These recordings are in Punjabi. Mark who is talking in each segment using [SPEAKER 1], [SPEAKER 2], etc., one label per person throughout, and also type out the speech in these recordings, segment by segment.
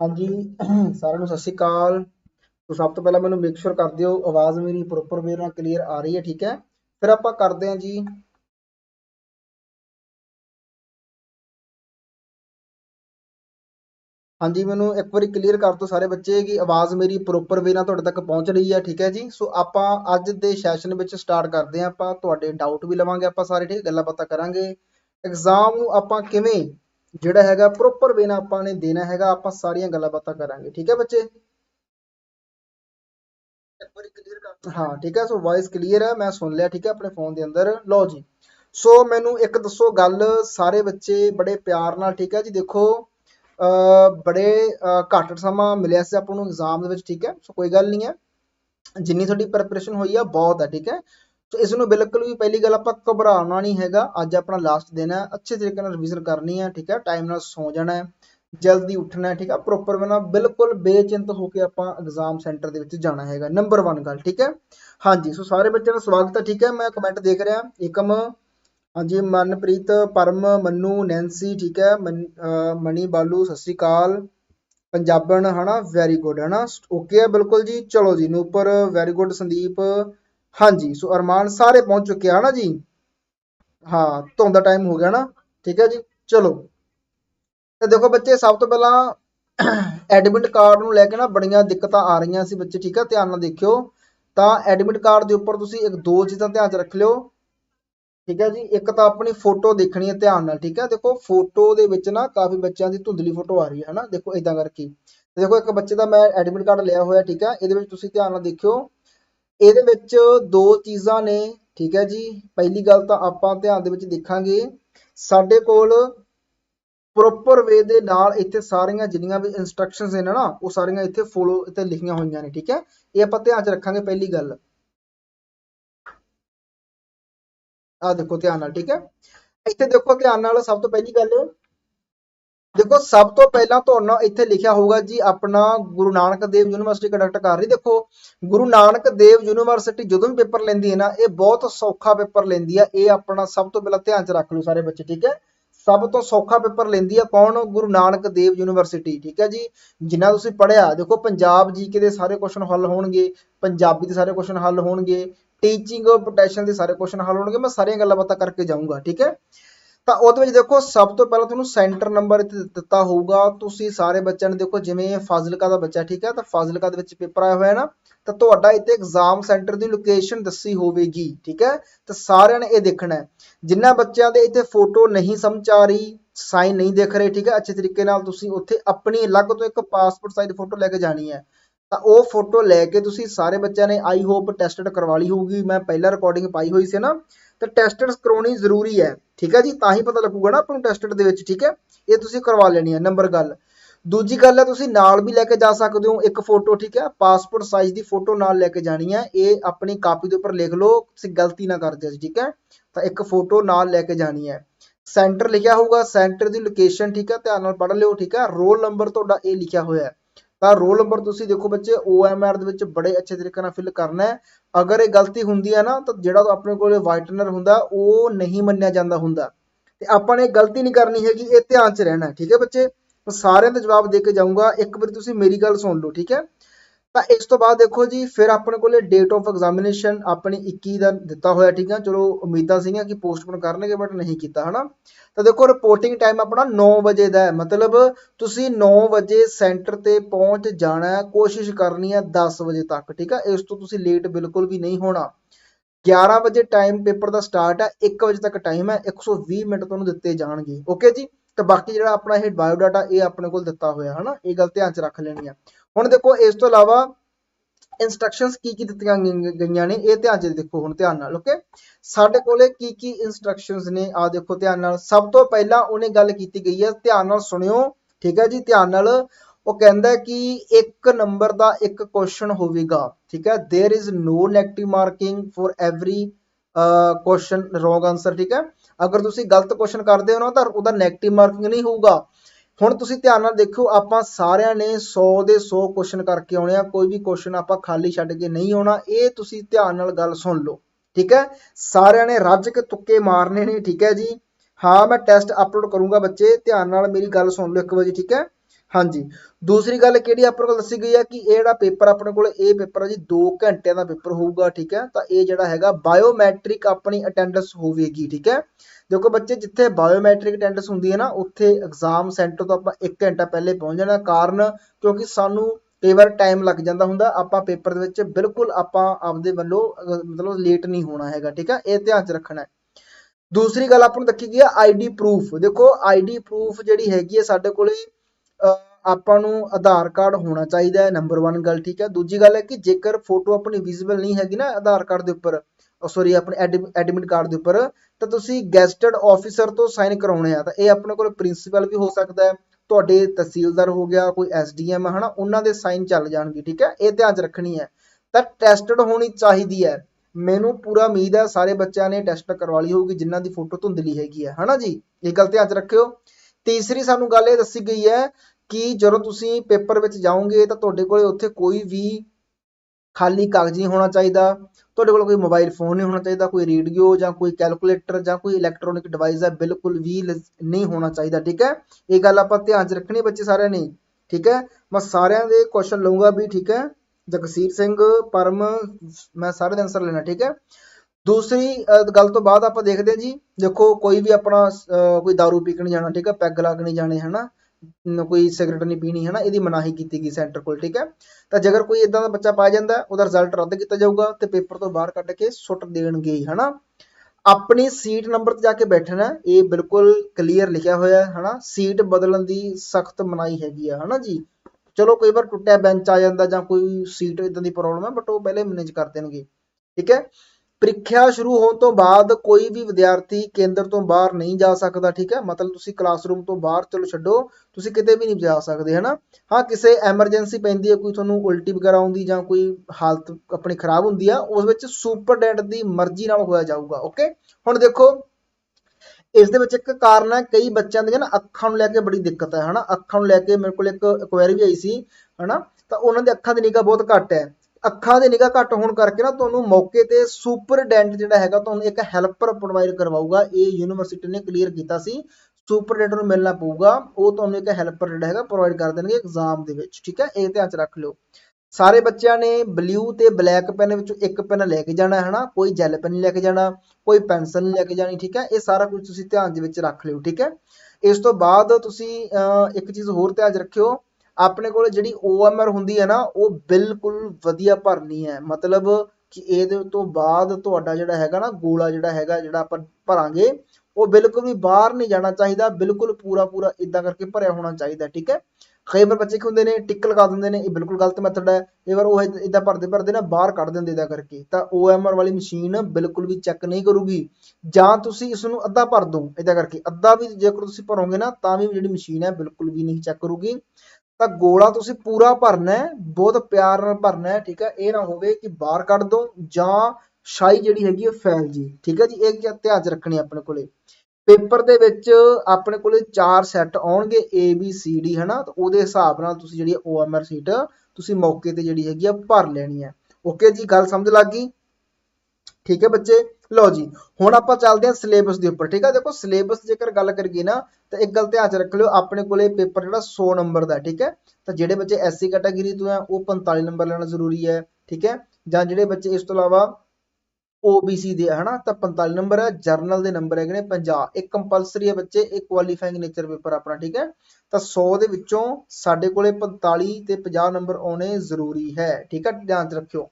[SPEAKER 1] ਹਾਂਜੀ, ਸਾਰਿਆਂ ਨੂੰ ਸਤਿ ਸ਼੍ਰੀ ਅਕਾਲ। ਸੋ ਸਭ ਤੋਂ ਪਹਿਲਾਂ ਮੈਨੂੰ ਮੇਕ ਸ਼ੋਰ ਕਰ ਦਿਓ, ਆਵਾਜ਼ ਮੇਰੀ ਪ੍ਰੋਪਰ ਵੇ ਨਾਲ ਕਲੀਅਰ ਆ ਰਹੀ ਹੈ, ਠੀਕ ਹੈ? ਫਿਰ ਆਪਾਂ ਕਰਦੇ ਹਾਂ ਜੀ। ਹਾਂਜੀ, ਮੈਨੂੰ ਇੱਕ ਵਾਰੀ ਕਲੀਅਰ ਕਰ ਦਿਓ ਸਾਰੇ ਬੱਚੇ ਕਿ ਆਵਾਜ਼ ਮੇਰੀ ਪ੍ਰੋਪਰ ਵੇ ਨਾਲ ਤੁਹਾਡੇ ਤੱਕ ਪਹੁੰਚ ਰਹੀ ਹੈ, ਠੀਕ ਹੈ ਜੀ? ਸੋ ਆਪਾਂ ਅੱਜ ਦੇ ਸੈਸ਼ਨ ਵਿੱਚ ਸਟਾਰਟ ਕਰਦੇ ਹਾਂ, ਆਪਾਂ ਤੁਹਾਡੇ ਡਾਊਟ ਵੀ ਲਵਾਂਗੇ ਆਪਾਂ ਸਾਰੇ, ਠੀਕ ਗੱਲਾਂ ਬਾਤਾਂ ਕਰਾਂਗੇ। ਐਗਜ਼ਾਮ ਨੂੰ ਆਪਾਂ ਕਿਵੇਂ ਜਿਹੜਾ ਹੈਗਾ ਪ੍ਰੋਪਰ ਵੇ ਨਾਲ ਆਪਾਂ ਨੇ ਦੇਣਾ ਹੈਗਾ ਆਪਾਂ ਸਾਰੀਆਂ ਗੱਲਾਂ ਬਾਤਾਂ ਕਰਾਂਗੇ ਠੀਕ ਹੈ ਬੱਚੇ? ਹਾਂ ਠੀਕ ਹੈ ਸੋ ਵੌਇਸ ਕਲੀਅਰ ਹੈ ਮੈਂ ਸੁਣ ਲਿਆ ਠੀਕ ਹੈ ਆਪਣੇ ਫੋਨ ਦੇ ਅੰਦਰ। ਲਓ ਜੀ ਸੋ ਮੈਨੂੰ ਇੱਕ ਦੱਸੋ ਗੱਲ ਸਾਰੇ ਬੱਚੇ ਬੜੇ ਪਿਆਰ ਨਾਲ ਠੀਕ ਹੈ ਜੀ ਦੇਖੋ ਬੜੇ ਘੱਟ ਸਮਾਂ ਮਿਲਿਆ ਸੀ ਆਪਾਂ ਨੂੰ ਐਗਜ਼ਾਮ ਦੇ ਵਿੱਚ ਠੀਕ ਹੈ ਸੋ ਕੋਈ ਗੱਲ ਨਹੀਂ ਹੈ। ਜਿੰਨੀ ਤੁਹਾਡੀ ਪ੍ਰੈਪਰੇਸ਼ਨ ਹੋਈ ਆ ਬਹੁਤ ਹੈ ਠੀਕ ਹੈ। ਸੋ ਇਸ ਨੂੰ ਬਿਲਕੁਲ ਵੀ ਪਹਿਲੀ ਗੱਲ ਆਪਾਂ ਘਬਰਾਉਣਾ ਨਹੀਂ ਹੈਗਾ। ਅੱਜ ਆਪਣਾ ਲਾਸਟ ਦਿਨ ਹੈ। ਅੱਛੇ ਤਰੀਕੇ ਨਾਲ ਰਿਵੀਜ਼ਨ ਕਰਨੀ ਹੈ, ਠੀਕ ਹੈ? ਟਾਈਮ ਨਾਲ ਸੌ ਜਾਣਾ ਹੈ। ਜਲਦੀ ਉੱਠਣਾ ਹੈ, ਠੀਕ ਹੈ? ਪ੍ਰੋਪਰ ਵੇ ਨਾਲ ਬਿਲਕੁਲ ਬੇਚਿੰਤ ਹੋ ਕੇ ਆਪਾਂ ਐਗਜ਼ਾਮ ਸੈਂਟਰ ਦੇ ਵਿੱਚ ਜਾਣਾ ਹੈਗਾ। ਨੰਬਰ 1 ਗੱਲ, ਠੀਕ ਹੈ? ਹਾਂਜੀ, ਸੋ ਸਾਰੇ ਬੱਚਿਆਂ ਦਾ ਸਵਾਗਤ ਹੈ, ਠੀਕ ਹੈ? ਮੈਂ ਕਮੈਂਟ ਦੇਖ ਰਿਹਾ, ਏਕਮ, ਹਾਂਜੀ, ਮਨਪ੍ਰੀਤ, ਪਰਮ, ਮੰਨੂ, ਨੈਂਸੀ, ਠੀਕ ਹੈ? ਮਨ- ਅਹ ਮਣੀ ਬਾਲੂ, ਸਤਿ ਸ਼੍ਰੀ ਅਕਾਲ। ਪੰਜਾਬਣ, ਹਨਾ? ਵੈਰੀ ਗੁੱਡ ਹਨਾ? ਓਕੇ ਹੈ, ਬਿਲਕੁਲ ਜੀ। ਚਲੋ ਜੀ ਨੂਪਰ ਵੈਰੀ ਗੁੱਡ ਸੰਦੀਪ। ਹਾਂਜੀ, ਸੋ ਅਰਮਾਨ ਸਾਰੇ ਪਹੁੰਚ ਚੁੱਕੇ ਆ ਨਾ ਜੀ। ਹਾਂ, ਧੁੰਦ ਦਾ ਟਾਈਮ ਹੋ ਗਿਆ ਨਾ, ਠੀਕ ਹੈ ਜੀ, ਚਲੋ। ਤੇ ਦੇਖੋ ਬੱਚੇ, ਸਭ ਤੋਂ ਪਹਿਲਾਂ ਐਡਮਿਟ ਕਾਰਡ ਨੂੰ ਲੈ ਕੇ ਨਾ ਬੜੀਆਂ ਦਿੱਕਤਾਂ ਆ ਰਹੀਆਂ ਸੀ ਬੱਚੇ, ਠੀਕ ਹੈ, ਧਿਆਨ ਨਾਲ ਦੇਖਿਓ। ਤਾਂ ਐਡਮਿਟ ਕਾਰਡ ਦੇ ਉੱਪਰ ਤੁਸੀਂ ਇੱਕ ਦੋ ਚੀਜ਼ਾਂ ਧਿਆਨ 'ਚ ਰੱਖ ਲਿਓ। ਠੀਕ ਹੈ ਜੀ, ਇੱਕ ਤਾਂ ਆਪਣੀ ਫੋਟੋ ਦੇਖਣੀ ਹੈ ਧਿਆਨ ਨਾਲ, ਠੀਕ ਹੈ। ਦੇਖੋ ਫੋਟੋ ਦੇ ਵਿੱਚ ਨਾ ਕਾਫੀ ਬੱਚਿਆਂ ਦੀ ਧੁੰਦਲੀ ਫੋਟੋ ਆ ਰਹੀ ਹੈ, ਹਨਾ। ਦੇਖੋ ਇਦਾਂ ਕਰਕੇ। ਦੇਖੋ, ਇੱਕ ਬੱਚੇ ਦਾ ਮੈਂ ਐਡਮਿਟ ਕਾਰਡ ਲਿਆ ਹੋਇਆ, ਠੀਕ ਹੈ। ਇਹਦੇ ਵਿੱਚ ਤੁਸੀਂ ਧਿਆਨ ਨਾਲ ਦੇਖਿਓ। ਇਹਦੇ ਵਿੱਚ ਦੋ ਚੀਜ਼ਾਂ ਨੇ, ਠੀਕ ਹੈ ਜੀ। ਪਹਿਲੀ ਗੱਲ ਤਾਂ ਆਪਾਂ ਧਿਆਨ ਦੇ ਵਿੱਚ ਦੇਖਾਂਗੇ, ਸਾਡੇ ਕੋਲ ਪ੍ਰੋਪਰ ਵੇ ਦੇ ਨਾਲ ਇੱਥੇ ਸਾਰੀਆਂ ਜਿੰਨੀਆਂ ਵੀ ਇਨਸਟਰਕਸ਼ਨਸ ਨੇ ਨਾ, ਉਹ ਸਾਰੀਆਂ ਇੱਥੇ ਫੋਲੋ ਇੱਥੇ ਲਿਖੀਆਂ ਹੋਈਆਂ ਨੇ, ਠੀਕ ਹੈ। ਇਹ ਆਪਾਂ ਧਿਆਨ 'ਚ ਰੱਖਾਂਗੇ ਪਹਿਲੀ ਗੱਲ। ਆ ਦੇਖੋ ਧਿਆਨ ਨਾਲ, ਠੀਕ ਹੈ। ਇੱਥੇ ਦੇਖੋ ਧਿਆਨ ਨਾਲ ਸਭ ਤੋਂ ਪਹਿਲੀ ਗੱਲ ਦੇਖੋ, ਸਭ ਤੋਂ ਪਹਿਲਾਂ ਤੁਹਾਨੂੰ ਇੱਥੇ ਲਿਖਿਆ ਹੋਊਗਾ ਜੀ, ਆਪਣਾ ਗੁਰੂ ਨਾਨਕ ਦੇਵ ਯੂਨੀਵਰਸਿਟੀ ਕੰਡਕਟ ਕਰ ਰਹੀ। ਦੇਖੋ, ਗੁਰੂ ਨਾਨਕ ਦੇਵ ਯੂਨੀਵਰਸਿਟੀ ਜਦੋਂ ਵੀ ਪੇਪਰ ਲੈਂਦੀ ਹੈ ਨਾ, ਇਹ ਬਹੁਤ ਸੌਖਾ ਪੇਪਰ ਲੈਂਦੀ ਆ। ਇਹ ਆਪਣਾ ਸਭ ਤੋਂ ਪਹਿਲਾਂ ਧਿਆਨ 'ਚ ਰੱਖ ਲਓ ਸਾਰੇ ਬੱਚੇ, ਠੀਕ ਹੈ? ਸਭ ਤੋਂ ਸੌਖਾ ਪੇਪਰ ਲੈਂਦੀ ਆ ਕੌਣ? ਗੁਰੂ ਨਾਨਕ ਦੇਵ ਯੂਨੀਵਰਸਿਟੀ, ਠੀਕ ਹੈ ਜੀ? ਜਿੰਨਾ ਤੁਸੀਂ ਪੜ੍ਹਿਆ, ਦੇਖੋ, ਪੰਜਾਬ ਜੀਕੇ ਦੇ ਸਾਰੇ ਕੁਐਸਚਨ ਹੱਲ ਹੋਣਗੇ, ਪੰਜਾਬੀ ਦੇ ਸਾਰੇ ਕੁਐਸਚਨ ਹੱਲ ਹੋਣਗੇ ਟੀਚਿੰਗ ਪੋਟੈਂਸ਼ੀਅਲ ਦੇ ਸਾਰੇ ਕੁਐਸਚਨ ਹੱਲ ਹੋਣਗੇ, ਮੈਂ ਸਾਰੀਆਂ ਗੱਲਾਂ ਬਾਤਾਂ ਕਰਕੇ ਜਾਊਂਗਾ, ਠੀਕ ਹੈ? ਤਾਂ ਉਹਦੇ ਵਿੱਚ ਦੇਖੋ, ਸਭ ਤੋਂ ਪਹਿਲਾਂ ਤੁਹਾਨੂੰ ਸੈਂਟਰ ਨੰਬਰ ਇੱਥੇ ਦਿੱਤਾ ਹੋਊਗਾ। ਤੁਸੀਂ ਸਾਰੇ ਬੱਚਿਆਂ ਨੂੰ ਦੇਖੋ, ਜਿਵੇਂ ਫਾਜ਼ਿਲਕਾ ਦਾ ਬੱਚਾ, ਠੀਕ ਹੈ? ਤਾਂ ਫਾਜ਼ਿਲਕਾ ਦੇ ਵਿੱਚ ਪੇਪਰ ਆਇਆ ਹੋਇਆ ਨਾ, ਤਾਂ ਤੁਹਾਡਾ ਇੱਥੇ ਐਗਜ਼ਾਮ ਸੈਂਟਰ ਦੀ ਲੋਕੇਸ਼ਨ ਦੱਸੀ ਹੋਵੇਗੀ, ਠੀਕ ਹੈ? ਤਾਂ ਸਾਰਿਆਂ ਨੇ ਇਹ ਦੇਖਣਾ ਹੈ। ਜਿਨ੍ਹਾਂ ਬੱਚਿਆਂ ਦੇ ਇੱਥੇ ਫੋਟੋ ਨਹੀਂ ਸਮਝ ਆ ਰਹੀ ਸਾਈਨ ਨਹੀਂ ਦਿਖ ਰਹੇ, ਠੀਕ ਹੈ? ਅੱਛੇ ਤਰੀਕੇ ਨਾਲ ਤੁਸੀਂ ਉੱਥੇ ਆਪਣੀ ਅਲੱਗ ਤੋਂ ਇੱਕ ਪਾਸਪੋਰਟ ਸਾਈਜ਼ ਫੋਟੋ ਲੈ ਕੇ ਜਾਣੀ ਹੈ। ਤਾਂ ਉਹ ਫੋਟੋ ਲੈ ਕੇ ਤੁਸੀਂ ਸਾਰੇ ਬੱਚਿਆਂ ਨੇ ਆਈ ਹੋਪ ਟੈਸਟਡ ਕਰਵਾ ਲਈ ਹੋਊਗੀ। ਮੈਂ ਪਹਿਲਾਂ ਰਿਕਾਰਡਿੰਗ ਪਾਈ ਹੋਈ ਸੀ ਨਾ ਤਾਂ ਟੈਸਟਡ ਕਰਾਉਣੀ ਜ਼ਰੂਰੀ ਹੈ। ਠੀਕ ਹੈ ਜੀ? ਤਾਂ ਹੀ ਪਤਾ ਲੱਗੂਗਾ ਨਾ ਆਪਾਂ ਨੂੰ ਟੈਸਟਡ ਦੇ ਵਿੱਚ, ਠੀਕ ਹੈ? ਇਹ ਤੁਸੀਂ ਕਰਵਾ ਲੈਣੀ ਹੈ, ਨੰਬਰ ਗੱਲ। ਦੂਜੀ ਗੱਲ ਹੈ, ਤੁਸੀਂ ਨਾਲ ਵੀ ਲੈ ਕੇ ਜਾ ਸਕਦੇ ਹੋ ਇੱਕ ਫੋਟੋ, ਠੀਕ ਹੈ? ਪਾਸਪੋਰਟ ਸਾਈਜ਼ ਦੀ ਫੋਟੋ ਨਾਲ ਲੈ ਕੇ ਜਾਣੀ ਹੈ। ਇਹ ਆਪਣੀ ਕਾਪੀ ਦੇ ਉੱਪਰ ਲਿਖ ਲਓ, ਤੁਸੀਂ ਗਲਤੀ ਨਾ ਕਰਦੇ ਜੀ, ਠੀਕ ਹੈ? ਤਾਂ ਇੱਕ ਫੋਟੋ ਨਾਲ ਲੈ ਕੇ ਜਾਣੀ ਹੈ। ਸੈਂਟਰ ਲਿਖਿਆ ਹੋਊਗਾ, ਸੈਂਟਰ ਦੀ ਲੋਕੇਸ਼ਨ ਠੀਕ ਹੈ? ਧਿਆਨ ਨਾਲ ਪੜ੍ਹ ਲਿਓ, ਠੀਕ ਹੈ? ਰੋਲ ਨੰਬਰ ਤੁਹਾਡਾ ਇਹ ਲਿਖਿਆ ਹੋਇਆ ਹੈ। ਤਾਂ ਰੋਲ ਨੰਬਰ ਤੁਸੀਂ ਦੇਖੋ ਬੱਚੇ OMR ਦੇ ਵਿੱਚ ਬੜੇ ਅੱਛੇ ਤਰੀਕੇ ਨਾਲ ਫਿਲ ਕਰਨਾ ਹੈ। ਅਗਰ ਇਹ ਗਲਤੀ ਹੁੰਦੀ ਹੈ ਨਾ, ਤਾਂ ਜਿਹੜਾ ਆਪਣੇ ਕੋਲ ਵਾਈਟਨਰ ਹੁੰਦਾ, ਉਹ ਨਹੀਂ ਮੰਨਿਆ ਜਾਂਦਾ ਹੁੰਦਾ। ਤੇ ਆਪਾਂ ਨੇ ਗਲਤੀ ਨਹੀਂ ਕਰਨੀ ਹੈਗੀ, ਇਹ ਧਿਆਨ 'ਚ ਰਹਿਣਾ ਠੀਕ ਹੈ ਬੱਚੇ? ਸਾਰਿਆਂ ਦਾ ਜਵਾਬ ਦੇ ਕੇ ਜਾਊਂਗਾ। ਇੱਕ ਵਾਰੀ ਤੁਸੀਂ ਮੇਰੀ ਗੱਲ ਸੁਣ ਲਓ, ਠੀਕ ਹੈ? ਤਾਂ ਇਸ ਤੋਂ ਬਾਅਦ ਦੇਖੋ ਜੀ, ਫਿਰ ਆਪਣੇ ਕੋਲੇ ਡੇਟ ਆਫ ਐਗਜ਼ਾਮੀਨੇਸ਼ਨ ਆਪਣੀ 21 ਦਾ ਦਿੱਤਾ ਹੋਇਆ, ਠੀਕ ਹੈ ਚਲੋ ਉਮੀਦਾਂ ਸੀਗੀਆਂ ਕਿ ਪੋਸਟਪੋਨ ਕਰਨਗੇ ਬਟ ਨਹੀਂ ਕੀਤਾ, ਹਨਾ। ਤਾਂ ਦੇਖੋ ਰਿਪੋਰਟਿੰਗ ਟਾਈਮ ਆਪਣਾ 9 ਵਜੇ ਦਾ ਹੈ। ਮਤਲਬ ਤੁਸੀਂ 9 ਵਜੇ ਸੈਂਟਰ ਤੇ ਪਹੁੰਚ ਜਾਣਾ ਹੈ, ਕੋਸ਼ਿਸ਼ ਕਰਨੀ ਹੈ 10 ਵਜੇ ਤੱਕ, ਠੀਕ ਹੈ ਇਸ ਤੋਂ ਤੁਸੀਂ ਲੇਟ ਬਿਲਕੁਲ ਵੀ ਨਹੀਂ ਹੋਣਾ। 11 ਵਜੇ ਟਾਈਮ ਪੇਪਰ ਦਾ ਸਟਾਰਟ ਹੈ 1 ਵਜੇ ਤੱਕ ਟਾਈਮ ਹੈ 120 ਮਿੰਟ ਤੁਹਾਨੂੰ ਦਿੱਤੇ ਜਾਣਗੇ ਓਕੇ ਜੀ? ਤੇ ਬਾਕੀ ਜਿਹੜਾ ਆਪਣਾ ਇਹ ਬਾਇਓਡਾਟਾ ਇਹ ਆਪਣੇ ਕੋਲ ਦਿੱਤਾ ਹੋਇਆ, ਹਨਾ। ਇਹ ਗੱਲ ਧਿਆਨ 'ਚ ਰੱਖ ਲੈਣੀ ਆ। ਹੁਣ ਦੇਖੋ, ਇਸ ਤੋਂ ਇਲਾਵਾ ਇਨਸਟਰਕਸ਼ਨਸ ਕੀ ਕੀ ਦਿੱਤੀਆਂ ਗਈਆਂ ਨੇ, ਇਹ ਧਿਆਨ ਚ ਦੇਖੋ ਹੁਣ, ਧਿਆਨ ਨਾਲ ਓਕੇ ਸਾਡੇ ਕੋਲੇ ਕੀ ਕੀ ਇਨਸਟਰਕਸ਼ਨਸ ਨੇ ਆ ਦੇਖੋ ਧਿਆਨ ਨਾਲ। ਸਭ ਤੋਂ ਪਹਿਲਾਂ ਉਹਨੇ ਗੱਲ ਕੀਤੀ ਗਈ ਹੈ, ਧਿਆਨ ਨਾਲ ਸੁਣਿਓ, ਠੀਕ ਹੈ ਜੀ? ਧਿਆਨ ਨਾਲ ਉਹ ਕਹਿੰਦਾ ਕਿ ਇੱਕ ਨੰਬਰ ਦਾ ਇੱਕ ਕੁਐਸਚਨ ਹੋਵੇਗਾ, ਠੀਕ ਹੈ? There is no negative marking for every question wrong answer ਠੀਕ ਹੈ? ਅਗਰ ਤੁਸੀਂ ਗਲਤ ਕੁਐਸਚਨ ਕਰਦੇ ਹੋ ਨਾ, ਤਾਂ ਉਹਦਾ 네ਗੇਟਿਵ ਮਾਰਕਿੰਗ ਨਹੀਂ ਹੋਊਗਾ। ਹੁਣ ਤੁਸੀਂ ਧਿਆਨ ਨਾਲ ਦੇਖਿਓ, ਆਪਾਂ ਸਾਰਿਆਂ ਨੇ 100 ਦੇ 100 ਕੁਐਸਚਨ ਕਰਕੇ ਆਉਣੇ ਆ, ਕੋਈ ਵੀ ਕੁਐਸਚਨ ਆਪਾਂ ਖਾਲੀ ਛੱਡ ਕੇ ਨਹੀਂ ਆਉਣਾ, ਇਹ ਤੁਸੀਂ ਧਿਆਨ ਨਾਲ ਗੱਲ ਸੁਣ ਲਓ, ਠੀਕ ਹੈ? ਸਾਰਿਆਂ ਨੇ ਰੱਜ ਕੇ ਤੁੱਕੇ ਮਾਰਨੇ ਨੇ, ਠੀਕ ਹੈ ਜੀ? ਹਾਂ, ਮੈਂ ਟੈਸਟ ਅਪਲੋਡ ਕਰੂੰਗਾ ਬੱਚੇ, ਧਿਆਨ ਨਾਲ ਮੇਰੀ ਗੱਲ ਸੁਣ ਲਓ ਇੱਕ ਵਜੇ ਠੀਕ ਹੈ? ਹਾਂਜੀ। ਦੂਸਰੀ ਗੱਲ ਕਿਹੜੀ ਆਪਣੇ ਕੋਲ ਦੱਸੀ ਗਈ ਹੈ ਕਿ ਇਹ ਜਿਹੜਾ ਪੇਪਰ ਆਪਣੇ ਕੋਲ, ਇਹ ਪੇਪਰ ਹੈ ਜੀ 2 ਘੰਟਿਆਂ ਦਾ ਪੇਪਰ ਹੋਊਗਾ, ਠੀਕ ਹੈ? ਤਾਂ ਇਹ ਜਿਹੜਾ ਹੈਗਾ ਬਾਇਓਮੈਟ੍ਰਿਕ ਆਪਣੀ ਅਟੈਂਡੈਂਸ ਹੋਵੇਗੀ, ਠੀਕ ਹੈ? ਦੇਖੋ ਬੱਚੇ, ਜਿੱਥੇ ਬਾਇਓਮੈਟ੍ਰਿਕ ਅਟੈਂਡੈਂਸ ਹੁੰਦੀ ਹੈ ਨਾ, ਉੱਥੇ ਐਗਜ਼ਾਮ ਸੈਂਟਰ ਤੋਂ ਆਪਾਂ 1 ਘੰਟਾ ਪਹਿਲੇ ਪਹੁੰਚ ਜਾਣਾ, ਕਾਰਨ ਕਿਉਂਕਿ ਸਾਨੂੰ ਕਈ ਵਾਰ ਟਾਈਮ ਲੱਗ ਜਾਂਦਾ ਹੁੰਦਾ, ਆਪਾਂ ਪੇਪਰ ਦੇ ਵਿੱਚ ਬਿਲਕੁਲ ਆਪਾਂ ਆਪਦੇ ਵੱਲੋਂ ਮਤਲਬ ਲੇਟ ਨਹੀਂ ਹੋਣਾ ਹੈਗਾ, ਠੀਕ ਹੈ? ਇਹ ਧਿਆਨ 'ਚ ਰੱਖਣਾ ਹੈ। ਦੂਸਰੀ ਗੱਲ ਆਪਾਂ ਨੂੰ ਦੱਸੀ ਗਈ ਹੈ ਆਈਡੀ ਪ੍ਰੂਫ ਦੇਖੋ ਆਈਡੀ ਪ੍ਰੂਫ ਜਿਹੜੀ ਹੈਗੀ ਹੈ ਸਾਡੇ ਕੋਲੇ ਆਪਾਂ ਨੂੰ ਆਧਾਰ ਕਾਰਡ ਹੋਣਾ ਚਾਹੀਦਾ ਹੈ ਨੰਬਰ 1 ਗੱਲ ਠੀਕ ਹੈ। ਦੂਜੀ ਗੱਲ ਹੈ ਕਿ ਜੇਕਰ ਫੋਟੋ ਆਪਣੀ ਵਿਜ਼ੀਬਲ ਨਹੀਂ ਹੈਗੀ ਨਾ ਆਧਾਰ ਕਾਰਡ ਦੇ ਉੱਪਰ ਸੌਰੀ ਆਪਣੇ ਐਡਮਿਟ ਕਾਰਡ ਦੇ ਉੱਪਰ, ਤਾਂ ਤੁਸੀਂ ਗੈਸਟਡ ਆਫੀਸਰ ਤੋਂ ਸਾਈਨ ਕਰਾਉਣੇ ਆ। ਤਾਂ ਇਹ ਆਪਣੇ ਕੋਲ ਪ੍ਰਿੰਸੀਪਲ ਵੀ ਹੋ ਸਕਦਾ ਹੈ, ਤੁਹਾਡੇ ਤਹਿਸੀਲਦਾਰ ਹੋ ਗਿਆ, ਕੋਈ ਐਸਡੀਐਮ ਹਨਾ, ਉਹਨਾਂ ਦੇ ਸਾਈਨ ਚੱਲ ਜਾਣਗੇ, ਠੀਕ ਹੈ। ਇਹ ਧਿਆਨ 'ਚ ਰੱਖਣੀ ਹੈ। ਤਾਂ ਟੈਸਟਡ ਹੋਣੀ ਚਾਹੀਦੀ ਹੈ। ਮੈਨੂੰ ਪੂਰਾ ਉਮੀਦ ਹੈ ਸਾਰੇ ਬੱਚਿਆਂ ਨੇ ਟੈਸਟ ਕਰਵਾ ਲਈ ਹੋਊਗੀ, ਜਿਨ੍ਹਾਂ ਦੀ ਫੋਟੋ ਧੁੰਦਲੀ ਹੈਗੀ ਹੈ। ਹਨਾ ਜੀ? ਇਹ ਗੱਲ ਧਿਆਨ 'ਚ ਰੱਖਿਓ। ਤੀਸਰੀ ਸਾਨੂੰ ਗੱਲ ਇਹ ਦੱਸੀ ਗਈ ਹੈ ਕਿ ਜਦੋਂ ਤੁਸੀਂ ਪੇਪਰ ਵਿੱਚ ਜਾਓਗੇ ਤਾਂ ਤੁਹਾਡੇ ਕੋਲੇ ਉੱਥੇ ਕੋਈ ਵੀ ਖਾਲੀ ਕਾਗਜ਼ ਨਹੀਂ ਹੋਣਾ ਚਾਹੀਦਾ। ਤੁਹਾਡੇ ਕੋਲ ਕੋਈ ਮੋਬਾਈਲ ਫੋਨ ਨਹੀਂ ਹੋਣਾ ਚਾਹੀਦਾ, ਕੋਈ ਰੇਡੀਓ ਜਾਂ ਕੋਈ ਕੈਲਕੂਲੇਟਰ ਜਾਂ ਕੋਈ ਇਲੈਕਟ੍ਰੋਨਿਕ ਡਿਵਾਈਸ ਹੈ ਬਿਲਕੁਲ ਵੀ ਲ- ਨਹੀਂ ਹੋਣਾ ਚਾਹੀਦਾ, ਠੀਕ ਹੈ? ਇਹ ਗੱਲ ਆਪਾਂ ਧਿਆਨ 'ਚ ਰੱਖਣੀ ਬੱਚੇ ਸਾਰਿਆਂ ਨੇ, ਠੀਕ ਹੈ? ਮੈਂ ਸਾਰਿਆਂ ਦੇ ਕੁਐਸਚਨ ਲਊਂਗਾ ਵੀ, ਠੀਕ ਹੈ? ਜਗਸੀਰ ਸਿੰਘ, ਪਰਮ, ਮੈਂ ਸਾਰੇ ਦੇ ਆਨਸਰ ਲੈਣਾ, ਠੀਕ ਹੈ? ਦੂਸਰੀ ਗੱਲ ਤੋਂ ਬਾਅਦ ਆਪਾਂ ਦੇਖਦੇ ਹਾਂ ਜੀ, ਦੇਖੋ ਕੋਈ ਵੀ ਆਪਣਾ ਕੋਈ दारू ਪੀ ਕੇ ਨਹੀਂ ਜਾਣਾ, ਠੀਕ ਹੈ? ਪੈਗ ਲਾ ਕੇ ਨਹੀਂ ਜਾਣੇ, ਹਨਾ? ਕੋਈ ਸਿਗਰਟ ਨਹੀਂ ਪੀਣੀ ਹਨਾ? ਇਹਦੀ ਮਨਾਹੀ ਕੀਤੀ ਗਈ ਸੈਂਟਰ ਕੋਲ ਠੀਕ ਹੈ? ਤਾਂ ਜੇਕਰ ਕੋਈ ਇਦਾਂ ਦਾ ਬੱਚਾ ਪਾਇਆ ਜਾਂਦਾ ਉਹਦਾ ਰਿਜ਼ਲਟ ਰੱਦ ਕੀਤਾ ਜਾਊਗਾ ਤੇ ਪੇਪਰ ਤੋਂ ਬਾਹਰ ਕੱਢ ਕੇ ਸੁੱਟ ਦੇਣਗੇ ਹੀ, ਹਨਾ? ਆਪਣੀ ਸੀਟ ਨੰਬਰ ਤੇ ਜਾ ਕੇ ਬੈਠਣਾ ਇਹ ਬਿਲਕੁਲ ਕਲੀਅਰ ਲਿਖਿਆ ਹੋਇਆ ਹੈ ਹਨਾ? ਸੀਟ ਬਦਲਣ ਦੀ ਸਖਤ ਮਨਾਹੀ ਹੈਗੀ ਆ ਹਨਾ ਜੀ? ਚਲੋ ਕਈ ਵਾਰ ਟੁੱਟਿਆ ਬੈਂਚ ਆ ਜਾਂਦਾ ਜਾਂ ਕੋਈ ਸੀਟ ਇਦਾਂ ਦੀ ਪ੍ਰੋਬਲਮ ਹੈ ਬਟ ਉਹ ਪਹਿਲੇ ਮੈਨੇਜ ਕਰ ਦੇਣਗੇ ਠੀਕ ਹੈ? ਪ੍ਰੀਖਿਆ ਸ਼ੁਰੂ ਹੋਣ ਤੋਂ ਬਾਅਦ ਕੋਈ ਵੀ ਵਿਦਿਆਰਥੀ ਕੇਂਦਰ ਤੋਂ ਬਾਹਰ ਨਹੀਂ ਜਾ ਸਕਦਾ, ਠੀਕ ਹੈ? ਮਤਲਬ ਤੁਸੀਂ ਕਲਾਸਰੂਮ ਤੋਂ ਬਾਹਰ ਚਲੋ ਛੱਡੋ, ਤੁਸੀਂ ਕਿਤੇ ਵੀ ਨਹੀਂ ਜਾ ਸਕਦੇ, ਹਨਾ? ਹਾਂ, ਕਿਸੇ ਐਮਰਜੈਂਸੀ ਪੈਂਦੀ ਹੈ, ਕੋਈ ਤੁਹਾਨੂੰ ਉਲਟੀ ਵਗੈਰਾ ਆਉਂਦੀ ਜਾਂ ਕੋਈ ਹਾਲਤ ਆਪਣੀ ਖਰਾਬ ਹੁੰਦੀ ਆ, ਉਸ ਵਿੱਚ ਸੁਪਰਡੈਂਟ ਦੀ ਮਰਜ਼ੀ ਨਾਲ ਹੋਇਆ ਜਾਊਗਾ ਓਕੇ ਹੁਣ ਦੇਖੋ, ਇਸ ਦੇ ਵਿੱਚ ਇੱਕ ਕਾਰਨ ਹੈ, ਕਈ ਬੱਚਿਆਂ ਦੀਆਂ ਨਾ ਅੱਖਾਂ ਨੂੰ ਲੈ ਕੇ ਬੜੀ ਦਿੱਕਤ ਹੈ, ਹਨਾ? ਅੱਖਾਂ ਨੂੰ ਲੈ ਕੇ ਮੇਰੇ ਕੋਲ ਇੱਕ ਕੁਐਰੀ ਵੀ ਆਈ ਸੀ, ਹਨਾ? ਤਾਂ ਉਹਨਾਂ ਦੀ ਅੱਖਾਂ ਦੀ ਨਿਗਾਹ ਬਹੁਤ ਘੱਟ ਹੈ। ਅੱਖਾਂ ਦੇ ਨਿਗਾਹ ਘੱਟ ਹੋਣ ਕਰਕੇ ਨਾ ਤੁਹਾਨੂੰ ਮੌਕੇ ਤੇ ਸੁਪਰਡੈਂਟ ਜਿਹੜਾ ਹੈਗਾ ਤੁਹਾਨੂੰ ਇੱਕ ਹੈਲਪਰ ਪ੍ਰੋਵਾਈਡ ਕਰਵਾਊਗਾ। ਇਹ ਯੂਨੀਵਰਸਿਟੀ ਨੇ ਕਲੀਅਰ ਕੀਤਾ ਸੀ। ਸੁਪਰਡੈਂਟ ਨੂੰ ਮਿਲਣਾ ਪਊਗਾ। ਉਹ ਤੁਹਾਨੂੰ ਇੱਕ ਹੈਲਪਰ ਜਿਹੜਾ ਹੈਗਾ ਪ੍ਰੋਵਾਈਡ ਕਰ ਦੇਣਗੇ ਐਗਜ਼ਾਮ ਦੇ ਵਿੱਚ, ਠੀਕ ਹੈ? ਇਹ ਧਿਆਨ ਚ ਰੱਖ ਲਿਓ। ਸਾਰੇ ਬੱਚਿਆਂ ਨੇ ਬਲੂ ਤੇ ਬਲੈਕ ਪੈਨ ਵਿੱਚੋਂ ਇੱਕ ਪੈਨ ਲੈ ਕੇ ਜਾਣਾ ਹੈ ਨਾ ਕੋਈ ਜੈਲ ਪੈਨ ਲੈ ਕੇ ਜਾਣਾ, ਕੋਈ ਪੈਨਸਲ ਨਹੀਂ ਲੈ ਕੇ ਜਾਣੀ, ਠੀਕ ਹੈ? ਇਹ ਸਾਰਾ ਕੁਝ ਤੁਸੀਂ ਧਿਆਨ ਦੇ ਵਿੱਚ ਰੱਖ ਲਿਓ, ਠੀਕ ਹੈ? ਇਸ ਤੋਂ ਬਾਅਦ ਤੁਸੀਂ ਇੱਕ ਚੀਜ਼ ਹੋਰ ਧਿਆਨ 'ਚ ਰੱਖਿਓ। ਆਪਣੇ ਕੋਲ ਜਿਹੜੀ OMR ਹੁੰਦੀ ਹੈ ਨਾ, ਉਹ ਬਿਲਕੁਲ ਵਧੀਆ ਭਰਨੀ ਹੈ। ਮਤਲਬ ਕਿ ਇਹਦੇ ਤੋਂ ਬਾਅਦ ਤੁਹਾਡਾ ਜਿਹੜਾ ਹੈਗਾ ਨਾ, ਗੋਲਾ ਜਿਹੜਾ ਹੈਗਾ, ਜਿਹੜਾ ਆਪਾਂ ਭਰਾਂਗੇ, ਉਹ ਬਿਲਕੁਲ ਵੀ ਬਾਹਰ ਨਹੀਂ ਜਾਣਾ ਚਾਹੀਦਾ। ਬਿਲਕੁਲ ਪੂਰਾ ਪੂਰਾ ਇਦਾਂ ਕਰਕੇ ਭਰਿਆ ਹੋਣਾ ਚਾਹੀਦਾ, ਠੀਕ ਹੈ? ਕਈ ਵਾਰ ਬੱਚੇ ਕੀ ਹੁੰਦੇ ਨੇ? ਟਿਕ ਲਗਾ ਦਿੰਦੇ ਨੇ। ਇਹ ਬਿਲਕੁਲ ਗਲਤ ਮੈਥਡ ਹੈ। ਇਹ ਵਾਰ ਉਹ ਇਦਾਂ ਭਰਦੇ ਭਰਦੇ ਨਾ, ਬਾਹਰ ਕੱਢ ਦਿੰਦੇ ਇਦਾਂ ਕਰਕੇ। ਤਾਂ OMR ਵਾਲੀ ਮਸ਼ੀਨ ਬਿਲਕੁਲ ਵੀ ਚੈੱਕ ਨਹੀਂ ਕਰੂਗੀ। ਜਾਂ ਤੁਸੀਂ ਇਸ ਨੂੰ ਅੱਧਾ ਭਰ ਦਿਓ ਇਦਾਂ ਕਰਕੇ। ਅੱਧਾ ਵੀ ਜੇਕਰ ਤੁਸੀਂ ਭਰੋਗੇ ਨਾ, ਤਾਂ ਵੀ ਜਿਹੜੀ ਮਸ਼ੀਨ ਹੈ, ਬਿਲਕੁਲ ਵੀ ਨਹੀਂ ਚੈੱਕ ਕਰੂਗੀ। ਤਾਂ ਗੋਲਾ ਤੁਸੀਂ ਪੂਰਾ ਭਰਨਾ ਹੈ, ਬਹੁਤ ਪਿਆਰ ਨਾਲ ਭਰਨਾ ਹੈ, ਠੀਕ ਹੈ? ਇਹ ਨਾ ਹੋਵੇ ਕਿ ਬਾਹਰ ਕੱਢ ਦੋ ਜਾਂ ਸ਼ਾਈ ਜਿਹੜੀ ਹੈਗੀ ਉਹ ਫੈਲ ਜੀ, ਠੀਕ ਹੈ ਜੀ? ਇਹ ਚੀਜ਼ ਧਿਆਨ 'ਚ ਰੱਖਣੀ ਆਪਣੇ ਕੋਲੇ। ਪੇਪਰ ਦੇ ਵਿੱਚ ਆਪਣੇ ਕੋਲੇ ਚਾਰ ਸੈੱਟ ਆਉਣਗੇ, A, B, C, D, ਹਨਾ? ਤਾਂ ਉਹਦੇ ਹਿਸਾਬ ਨਾਲ ਤੁਸੀਂ ਜਿਹੜੀ OMR ਸੀਟ ਤੁਸੀਂ ਮੌਕੇ ਤੇ ਜਿਹੜੀ ਹੈਗੀ ਆ, ਭਰ ਲੈਣੀ ਹੈ। ਓਕੇ ਜੀ, ਗੱਲ ਸਮਝ ਲੱਗ ਗਈ? ਠੀਕ ਹੈ ਬੱਚੇ? ਲਓ ਜੀ, ਹੁਣ ਆਪਾਂ ਚੱਲਦੇ ਹਾਂ ਸਿਲੇਬਸ ਦੇ ਉੱਪਰ, ਠੀਕ ਹੈ ਦੇਖੋ ਸਿਲੇਬਸ ਜੇਕਰ ਗੱਲ ਕਰੀਏ ਨਾ, ਤਾਂ ਇੱਕ ਗੱਲ ਧਿਆਨ 'ਚ ਰੱਖ ਲਿਓ, ਆਪਣੇ ਕੋਲੇ ਪੇਪਰ ਜਿਹੜਾ 100 ਨੰਬਰ ਦਾ ਠੀਕ ਹੈ? ਤਾਂ ਜਿਹੜੇ ਬੱਚੇ ਐਸਸੀ ਕੈਟਾਗਰੀ ਤੋਂ ਆ ਉਹ 45 ਨੰਬਰ ਲੈਣਾ ਜ਼ਰੂਰੀ ਹੈ, ਠੀਕ ਹੈ? ਜਾਂ ਜਿਹੜੇ ਬੱਚੇ ਇਸ ਤੋਂ ਇਲਾਵਾ OBC ਦੇ ਹਨਾ? ਤਾਂ 45 ਨੰਬਰ ਹੈ, ਜਰਨਲ ਦੇ ਨੰਬਰ ਹੈਗੇ ਨੇ 50 ਇਹ ਕੰਪਲਸਰੀ ਹੈ ਬੱਚੇ ਇਹ ਕੁਆਲੀਫਾਈਂਗ ਨੇਚਰ ਪੇਪਰ ਆਪਣਾ, ਠੀਕ ਹੈ? ਤਾਂ 100 ਦੇ ਵਿੱਚੋਂ ਸਾਡੇ ਕੋਲੇ 45 ਤੇ 50 ਨੰਬਰ ਆਉਣੇ ਜ਼ਰੂਰੀ ਹੈ, ਠੀਕ ਹੈ? ਧਿਆਨ 'ਚ ਰੱਖਿਓ।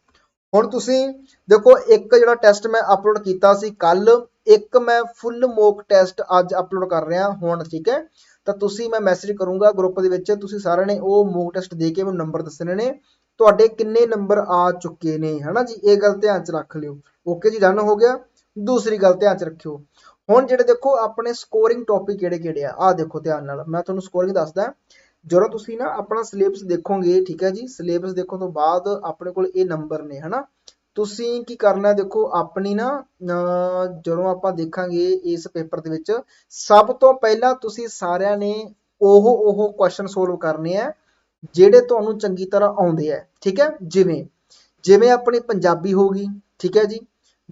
[SPEAKER 1] ਹੁਣ ਤੁਸੀਂ ਦੇਖੋ, ਇੱਕ ਜਿਹੜਾ ਟੈਸਟ ਮੈਂ ਅਪਲੋਡ ਕੀਤਾ ਸੀ ਕੱਲ, ਇੱਕ ਮੈਂ ਫੁੱਲ ਮੋਕ ਟੈਸਟ ਅੱਜ ਅਪਲੋਡ ਕਰ ਰਿਹਾ ਹੁਣ, ਠੀਕ ਹੈ? ਤਾਂ ਤੁਸੀਂ ਮੈਂ ਮੈਸੇਜ ਕਰੂੰਗਾ ਗਰੁੱਪ ਦੇ ਵਿੱਚ, ਤੁਸੀਂ ਸਾਰਿਆਂ ਨੇ ਉਹ ਮੋਕ ਟੈਸਟ ਦੇ ਕੇ ਮੈਨੂੰ ਨੰਬਰ ਦੱਸਣੇ ਨੇ। ਤੁਹਾਡੇ ਕਿੰਨੇ ਨੰਬਰ ਆ ਚੁੱਕੇ ਨੇ, ਹਨਾ ਜੀ? ਇਹ ਗੱਲ ਧਿਆਨ 'ਚ ਰੱਖ ਲਿਓ। ਓਕੇ ਜੀ ਡਨ ਹੋ ਗਿਆ। ਦੂਸਰੀ ਗੱਲ ਧਿਆਨ 'ਚ ਰੱਖਿਓ। ਹੁਣ ਜਿਹੜੇ ਦੇਖੋ, ਆਪਣੇ ਸਕੋਰਿੰਗ ਟੌਪਿਕ ਕਿਹੜੇ ਕਿਹੜੇ ਆ? ਆ ਦੇਖੋ ਧਿਆਨ ਨਾਲ। ਮੈਂ ਤੁਹਾਨੂੰ ਸਕੋਰਿੰਗ ਦੱਸਦਾ। ਜਦੋਂ ਤੁਸੀਂ ਨਾ ਆਪਣਾ ਸਿਲੇਬਸ ਦੇਖੋਗੇ, ਠੀਕ ਹੈ ਜੀ ਸਿਲੇਬਸ ਦੇਖਣ ਤੋਂ ਬਾਅਦ ਆਪਣੇ ਕੋਲ ਇਹ ਨੰਬਰ ਨੇ, ਹਨਾ? ਤੁਸੀਂ ਕੀ ਕਰਨਾ, ਦੇਖੋ, ਆਪਣੀ ਨਾ, ਅਹ ਜਦੋਂ ਆਪਾਂ ਦੇਖਾਂਗੇ ਇਸ ਪੇਪਰ ਦੇ ਵਿੱਚ, ਸਭ ਤੋਂ ਪਹਿਲਾਂ ਤੁਸੀਂ ਸਾਰਿਆਂ ਨੇ ਉਹ ਉਹ ਕੁਐਸਚਨ ਸੋਲਵ ਕਰਨੇ ਆ, ਜਿਹੜੇ ਤੁਹਾਨੂੰ ਚੰਗੀ ਤਰ੍ਹਾਂ ਆਉਂਦੇ ਆ, ਠੀਕ ਹੈ? ਜਿਵੇਂ ਜਿਵੇਂ ਆਪਣੀ ਪੰਜਾਬੀ ਹੋਗੀ ਠੀਕ ਹੈ ਜੀ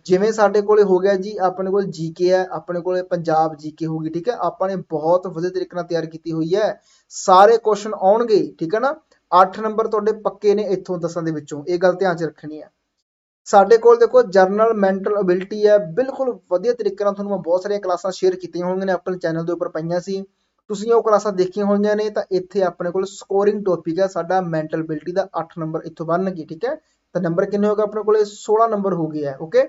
[SPEAKER 1] ਜਿਵੇਂ ਸਾਡੇ ਕੋਲੇ ਹੋ ਗਿਆ ਜੀ, ਆਪਣੇ ਕੋਲ ਜੀਕੇ ਹੈ, ਆਪਣੇ ਕੋਲੇ ਪੰਜਾਬ ਜੀਕੇ ਹੋਗੀ ਠੀਕ ਹੈ? ਆਪਾਂ ਨੇ ਬਹੁਤ ਵਧੀਆ ਤਰੀਕੇ ਨਾਲ ਤਿਆਰ ਕੀਤੀ ਹੋਈ ਹੈ। ਸਾਰੇ ਕੁਐਸਚਨ ਆਉਣਗੇ, ਠੀਕ ਹੈ ਨਾ? 8 ਨੰਬਰ ਤੁਹਾਡੇ ਪੱਕੇ ਨੇ ਇੱਥੋਂ 10 ਦੇ ਵਿੱਚੋਂ, ਇਹ ਗੱਲ ਧਿਆਨ 'ਚ ਰੱਖਣੀ ਹੈ। ਸਾਡੇ ਕੋਲ ਦੇਖੋ ਜਰਨਲ ਮੈਂਟਲ ਅਬਿਲਿਟੀ ਹੈ, ਬਿਲਕੁਲ ਵਧੀਆ ਤਰੀਕੇ ਨਾਲ ਤੁਹਾਨੂੰ ਮੈਂ ਬਹੁਤ ਸਾਰੀਆਂ ਕਲਾਸਾਂ ਸ਼ੇਅਰ ਕੀਤੀਆਂ ਹੋਈਆਂ ਨੇ, ਆਪਣੇ ਚੈਨਲ ਦੇ ਉੱਪਰ ਪਈਆਂ ਸੀ। ਤੁਸੀਂ ਉਹ ਕਲਾਸਾਂ ਦੇਖੀਆਂ ਹੋਈਆਂ ਨੇ, ਤਾਂ ਇੱਥੇ ਆਪਣੇ ਕੋਲ ਸਕੋਰਿੰਗ ਟੌਪਿਕ ਹੈ, ਸਾਡਾ ਮੈਂਟਲ ਅਬਿਲਿਟੀ ਦਾ 8 ਨੰਬਰ ਇੱਥੋਂ ਬਣਨਗੇ, ਠੀਕ ਹੈ? ਤਾਂ ਨੰਬਰ ਕਿੰਨੇ ਹੋਗਾ ਆਪਣੇ ਕੋਲੇ? 16 ਨੰਬਰ ਹੋ ਗਿਆ ਹੈ ਓਕੇ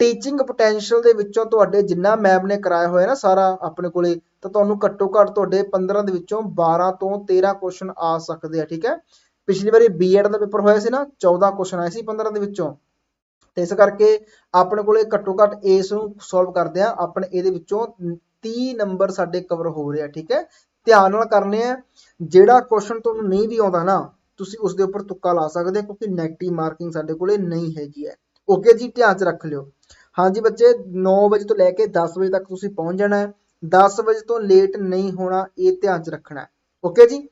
[SPEAKER 1] ਟੀਚਿੰਗ ਪੋਟੈਂਸ਼ੀਅਲ ਦੇ ਵਿੱਚੋਂ ਤੁਹਾਡੇ ਜਿੰਨਾ ਮੈਮ ਨੇ ਕਰਾਇਆ ਹੋਇਆ ਨਾ ਸਾਰਾ ਆਪਣੇ ਕੋਲੇ, ਤਾਂ ਤੁਹਾਨੂੰ ਘੱਟੋ ਘੱਟ ਤੁਹਾਡੇ 15 ਦੇ ਵਿੱਚੋਂ 12 ਤੋਂ 13 ਕੁਐਸਚਨ ਆ ਸਕਦੇ ਆ, ਠੀਕ ਹੈ? ਪਿਛਲੀ ਵਾਰੀ ਬੀਐਡ ਦਾ ਪੇਪਰ ਹੋਇਆ ਸੀ ਨਾ 14 ਕੁਐਸਚਨ ਆਏ ਸੀ 15 ਦੇ ਵਿੱਚੋਂ। ਤੇ ਇਸ ਕਰਕੇ ਆਪਣੇ ਕੋਲੇ ਘੱਟੋ ਘੱਟ ਇਸ ਨੂੰ ਸੋਲਵ ਕਰਦੇ ਆ ਆਪਣੇ ਇਹਦੇ ਵਿੱਚੋਂ 30 ਨੰਬਰ ਸਾਡੇ ਕਵਰ ਹੋ ਰਿਹਾ ਠੀਕ ਹੈ? ਧਿਆਨ ਨਾਲ ਕਰਨੇ ਆ, ਜਿਹੜਾ ਕੁਐਸਚਨ ਤੁਹਾਨੂੰ ਨਹੀਂ ਵੀ ਆਉਂਦਾ ਨਾ ਤੁਸੀਂ ਉਸ ਦੇ ਉੱਪਰ ਤੁੱਕਾ ਲਾ ਸਕਦੇ ਹੋ ਕਿਉਂਕਿ 네ਗੇਟਿਵ ਮਾਰਕਿੰਗ ਸਾਡੇ ਕੋਲੇ ਨਹੀਂ ਹੈਗੀ ਹੈ। ਓਕੇ ਜੀ, ਧਿਆਨ 'ਚ ਰੱਖ ਲਿਓ। ਹਾਂਜੀ ਬੱਚੇ 9 ਵਜੇ ਤੋਂ ਲੈ ਕੇ 10 ਵਜੇ ਤੱਕ ਤੁਸੀਂ ਪਹੁੰਚ ਜਾਣਾ ਹੈ। 10 ਵਜੇ ਤੋਂ ਲੇਟ ਨਹੀਂ ਹੋਣਾ, ਇਹ ਧਿਆਨ 'ਚ ਰੱਖਣਾ ਹੈ। ਓਕੇ ਜੀ?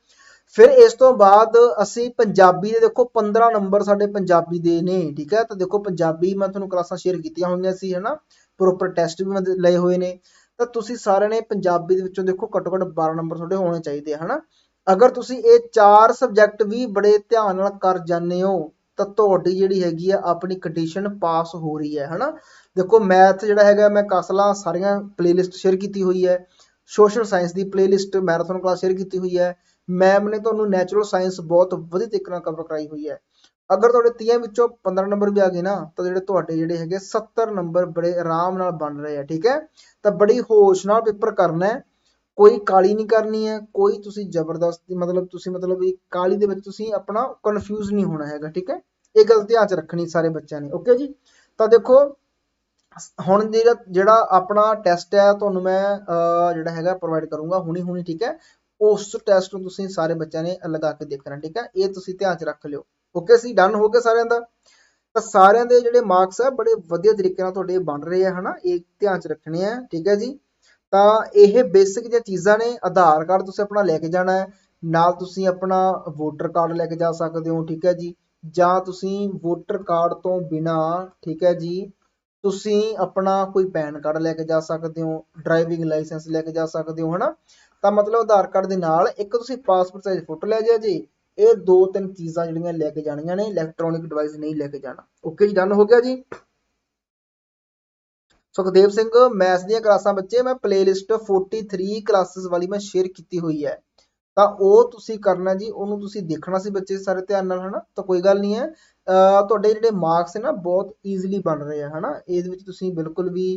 [SPEAKER 1] ਫਿਰ ਇਸ ਤੋਂ ਬਾਅਦ ਅਸੀਂ ਪੰਜਾਬੀ ਦੇ ਦੇਖੋ 15 ਨੰਬਰ ਸਾਡੇ ਪੰਜਾਬੀ ਦੇ ਨੇ, ਠੀਕ ਹੈ? ਤਾਂ ਦੇਖੋ, ਪੰਜਾਬੀ ਮੈਂ ਤੁਹਾਨੂੰ ਕਲਾਸਾਂ ਸ਼ੇਅਰ ਕੀਤੀਆਂ ਹੋਈਆਂ ਸੀ, ਹਨਾ? ਪ੍ਰੋਪਰ ਟੈਸਟ ਵੀ ਮੈਂ ਲਏ ਹੋਏ ਨੇ। ਤਾਂ ਤੁਸੀਂ ਸਾਰਿਆਂ ਨੇ ਪੰਜਾਬੀ ਦੇ ਵਿੱਚੋਂ ਦੇਖੋ, ਘੱਟੋ ਘੱਟ 12 ਨੰਬਰ ਤੁਹਾਡੇ ਹੋਣੇ ਚਾਹੀਦੇ ਹਨਾ? ਅਗਰ ਤੁਸੀਂ ਇਹ ਚਾਰ ਸਬਜੈਕਟ ਵੀ ਬੜੇ ਧਿਆਨ ਨਾਲ ਕਰ ਜਾਂਦੇ ਹੋ, ਤਾਂ ਤੁਹਾਡੀ ਜਿਹੜੀ ਹੈਗੀ ਆ ਆਪਣੀ ਕੰਡੀਸ਼ਨ ਪਾਸ ਹੋ ਰਹੀ ਹੈ, ਹਨਾ? ਦੇਖੋ ਮੈਥ ਜਿਹੜਾ ਹੈਗਾ, ਮੈਂ ਕਸਲਾ ਸਾਰੀਆਂ ਪਲੇਲਿਸਟ ਸ਼ੇਅਰ ਕੀਤੀ ਹੋਈ ਹੈ। ਸੋਸ਼ਲ ਸਾਇੰਸ ਦੀ ਪਲੇਲਿਸਟ ਮੈਰਾਥਨ ਕਲਾਸ ਸ਼ੇਅਰ ਕੀਤੀ ਹੋਈ ਹੈ। ਮੈਮ ਨੇ ਤੁਹਾਨੂੰ ਨੈਚੁਰਲ ਸਾਇੰਸ ਬਹੁਤ ਵਧੀਆ ਤਰੀਕੇ ਨਾਲ ਕਵਰ ਕਰਾਈ ਹੋਈ ਹੈ। ਅਗਰ ਤੁਹਾਡੇ 30 ਵਿੱਚੋਂ 15 ਨੰਬਰ ਵੀ ਆ ਗਏ ਨਾ, ਤਾਂ ਜਿਹੜੇ ਤੁਹਾਡੇ ਜਿਹੜੇ ਹੈਗੇ 70 ਨੰਬਰ ਬੜੇ ਆਰਾਮ ਨਾਲ ਬਣ ਰਹੇ ਆ, ਠੀਕ ਹੈ? ਤਾਂ ਬੜੀ ਹੋਸ਼ ਨਾਲ ਪੇਪਰ ਕਰਨਾ ਹੈ। ਕੋਈ ਕਾਲੀ ਨਹੀਂ ਕਰਨੀ ਹੈ, ਕੋਈ ਤੁਸੀਂ ਜ਼ਬਰਦਸਤੀ ਮਤਲਬ ਤੁਸੀਂ ਮਤਲਬ ਇਹ ਕਾਲੀ ਦੇ ਵਿੱਚ ਤੁਸੀਂ ਆਪਣਾ ਕਨਫਿਊਜ਼ ਨਹੀਂ ਹੋਣਾ ਹੈਗਾ, ਠੀਕ ਹੈ? ਇਹ ਗੱਲ ਧਿਆਨ 'ਚ ਰੱਖਣੀ ਸਾਰੇ ਬੱਚਿਆਂ ਨੇ ਓਕੇ ਜੀ? ਤਾਂ ਦੇਖੋ, ਹੁਣ ਜਿਹੜਾ ਜਿਹੜਾ ਆਪਣਾ ਟੈਸਟ ਹੈ, ਤੁਹਾਨੂੰ ਮੈਂ ਜਿਹੜਾ ਹੈਗਾ ਪ੍ਰੋਵਾਈਡ ਕਰੂੰਗਾ ਹੁਣੀ ਹੁਣੀ, ਠੀਕ ਹੈ? ਉਸ ਟੈਸਟ ਨੂੰ ਤੁਸੀਂ ਸਾਰੇ ਬੱਚਿਆਂ ਨੇ ਲਗਾ ਕੇ ਦੇਖਣਾ, ਠੀਕ ਹੈ? ਇਹ ਤੁਸੀਂ ਧਿਆਨ 'ਚ ਰੱਖ ਲਿਓ ਓਕੇ ਸੀ? ਡਨ ਹੋ ਗਿਆ ਸਾਰਿਆਂ ਦਾ? ਤਾਂ ਸਾਰਿਆਂ ਦੇ ਜਿਹੜੇ ਮਾਰਕਸ ਆ, ਬੜੇ ਵਧੀਆ ਤਰੀਕੇ ਨਾਲ ਤੁਹਾਡੇ ਬਣ ਰਹੇ ਆ, ਹਨਾ? ਇਹ ਧਿਆਨ 'ਚ ਰੱਖਣੇ ਆ, ਠੀਕ ਹੈ ਜੀ? ਤਾਂ ਇਹ ਬੇਸਿਕ ਜਿਹੜੀਆਂ ਚੀਜ਼ਾਂ ਨੇ, ਆਧਾਰ ਕਾਰਡ ਤੁਸੀਂ ਆਪਣਾ ਲੈ ਕੇ ਜਾਣਾ ਹੈ, ਨਾਲ ਤੁਸੀਂ ਆਪਣਾ ਵੋਟਰ ਕਾਰਡ ਲੈ ਕੇ ਜਾ ਸਕਦੇ ਹੋ, ਠੀਕ ਹੈ ਜੀ। ਜਾਂ ਤੁਸੀਂ ਵੋਟਰ ਕਾਰਡ ਤੋਂ ਬਿਨਾ, ਠੀਕ ਹੈ ਜੀ, ਤੁਸੀਂ ਆਪਣਾ ਕੋਈ ਪੈਨ ਕਾਰਡ ਲੈ ਕੇ ਜਾ ਸਕਦੇ ਹੋ ਡਰਾਈਵਿੰਗ ਲਾਇਸੈਂਸ ਲੈ ਕੇ ਜਾ ਸਕਦੇ ਹੋ, ਹਨਾ? ਤਾਂ ਮਤਲਬ ਆਧਾਰ ਕਾਰਡ ਦੇ ਨਾਲ ਇੱਕ ਤੁਸੀਂ ਪਾਸਪੋਰਟ ਸਾਈਜ਼ ਫੋਟੋ ਲੈ ਜਾਇਆ ਜੀ, ਇਹ ਦੋ ਤਿੰਨ ਚੀਜ਼ਾਂ ਜਿਹੜੀਆਂ ਲੈ ਕੇ ਜਾਣੀਆਂ ਨੇ ਇਲੈਕਟ੍ਰੋਨਿਕ ਡਿਵਾਈਸ ਨਹੀਂ ਲੈ ਕੇ ਜਾਣਾ। ਓਕੇ ਜੀ ਡਨ ਹੋ ਗਿਆ ਜੀ? ਸੁਖਦੇਵ ਸਿੰਘ, ਮੈਥ ਦੀਆਂ ਕਲਾਸਾਂ ਬੱਚੇ, ਮੈਂ ਪਲੇਲਿਸਟ 43 ਕਲਾਸਿਸ ਵਾਲੀ ਮੈਂ ਸ਼ੇਅਰ ਕੀਤੀ ਹੋਈ ਹੈ। ਤਾਂ ਉਹ ਤੁਸੀਂ ਕਰਨਾ ਜੀ, ਉਹਨੂੰ ਤੁਸੀਂ ਦੇਖਣਾ ਸੀ ਬੱਚੇ ਸਾਰੇ ਧਿਆਨ ਨਾਲ, ਹਨਾ? ਤਾਂ ਕੋਈ ਗੱਲ ਨਹੀਂ ਹੈ। ਤੁਹਾਡੇ ਜਿਹੜੇ ਮਾਰਕਸ ਨੇ ਨਾ, ਬਹੁਤ ਈਜ਼ੀਲੀ ਬਣ ਰਹੇ ਆ, ਹਨਾ? ਇਹਦੇ ਵਿੱਚ ਤੁਸੀਂ ਬਿਲਕੁਲ ਵੀ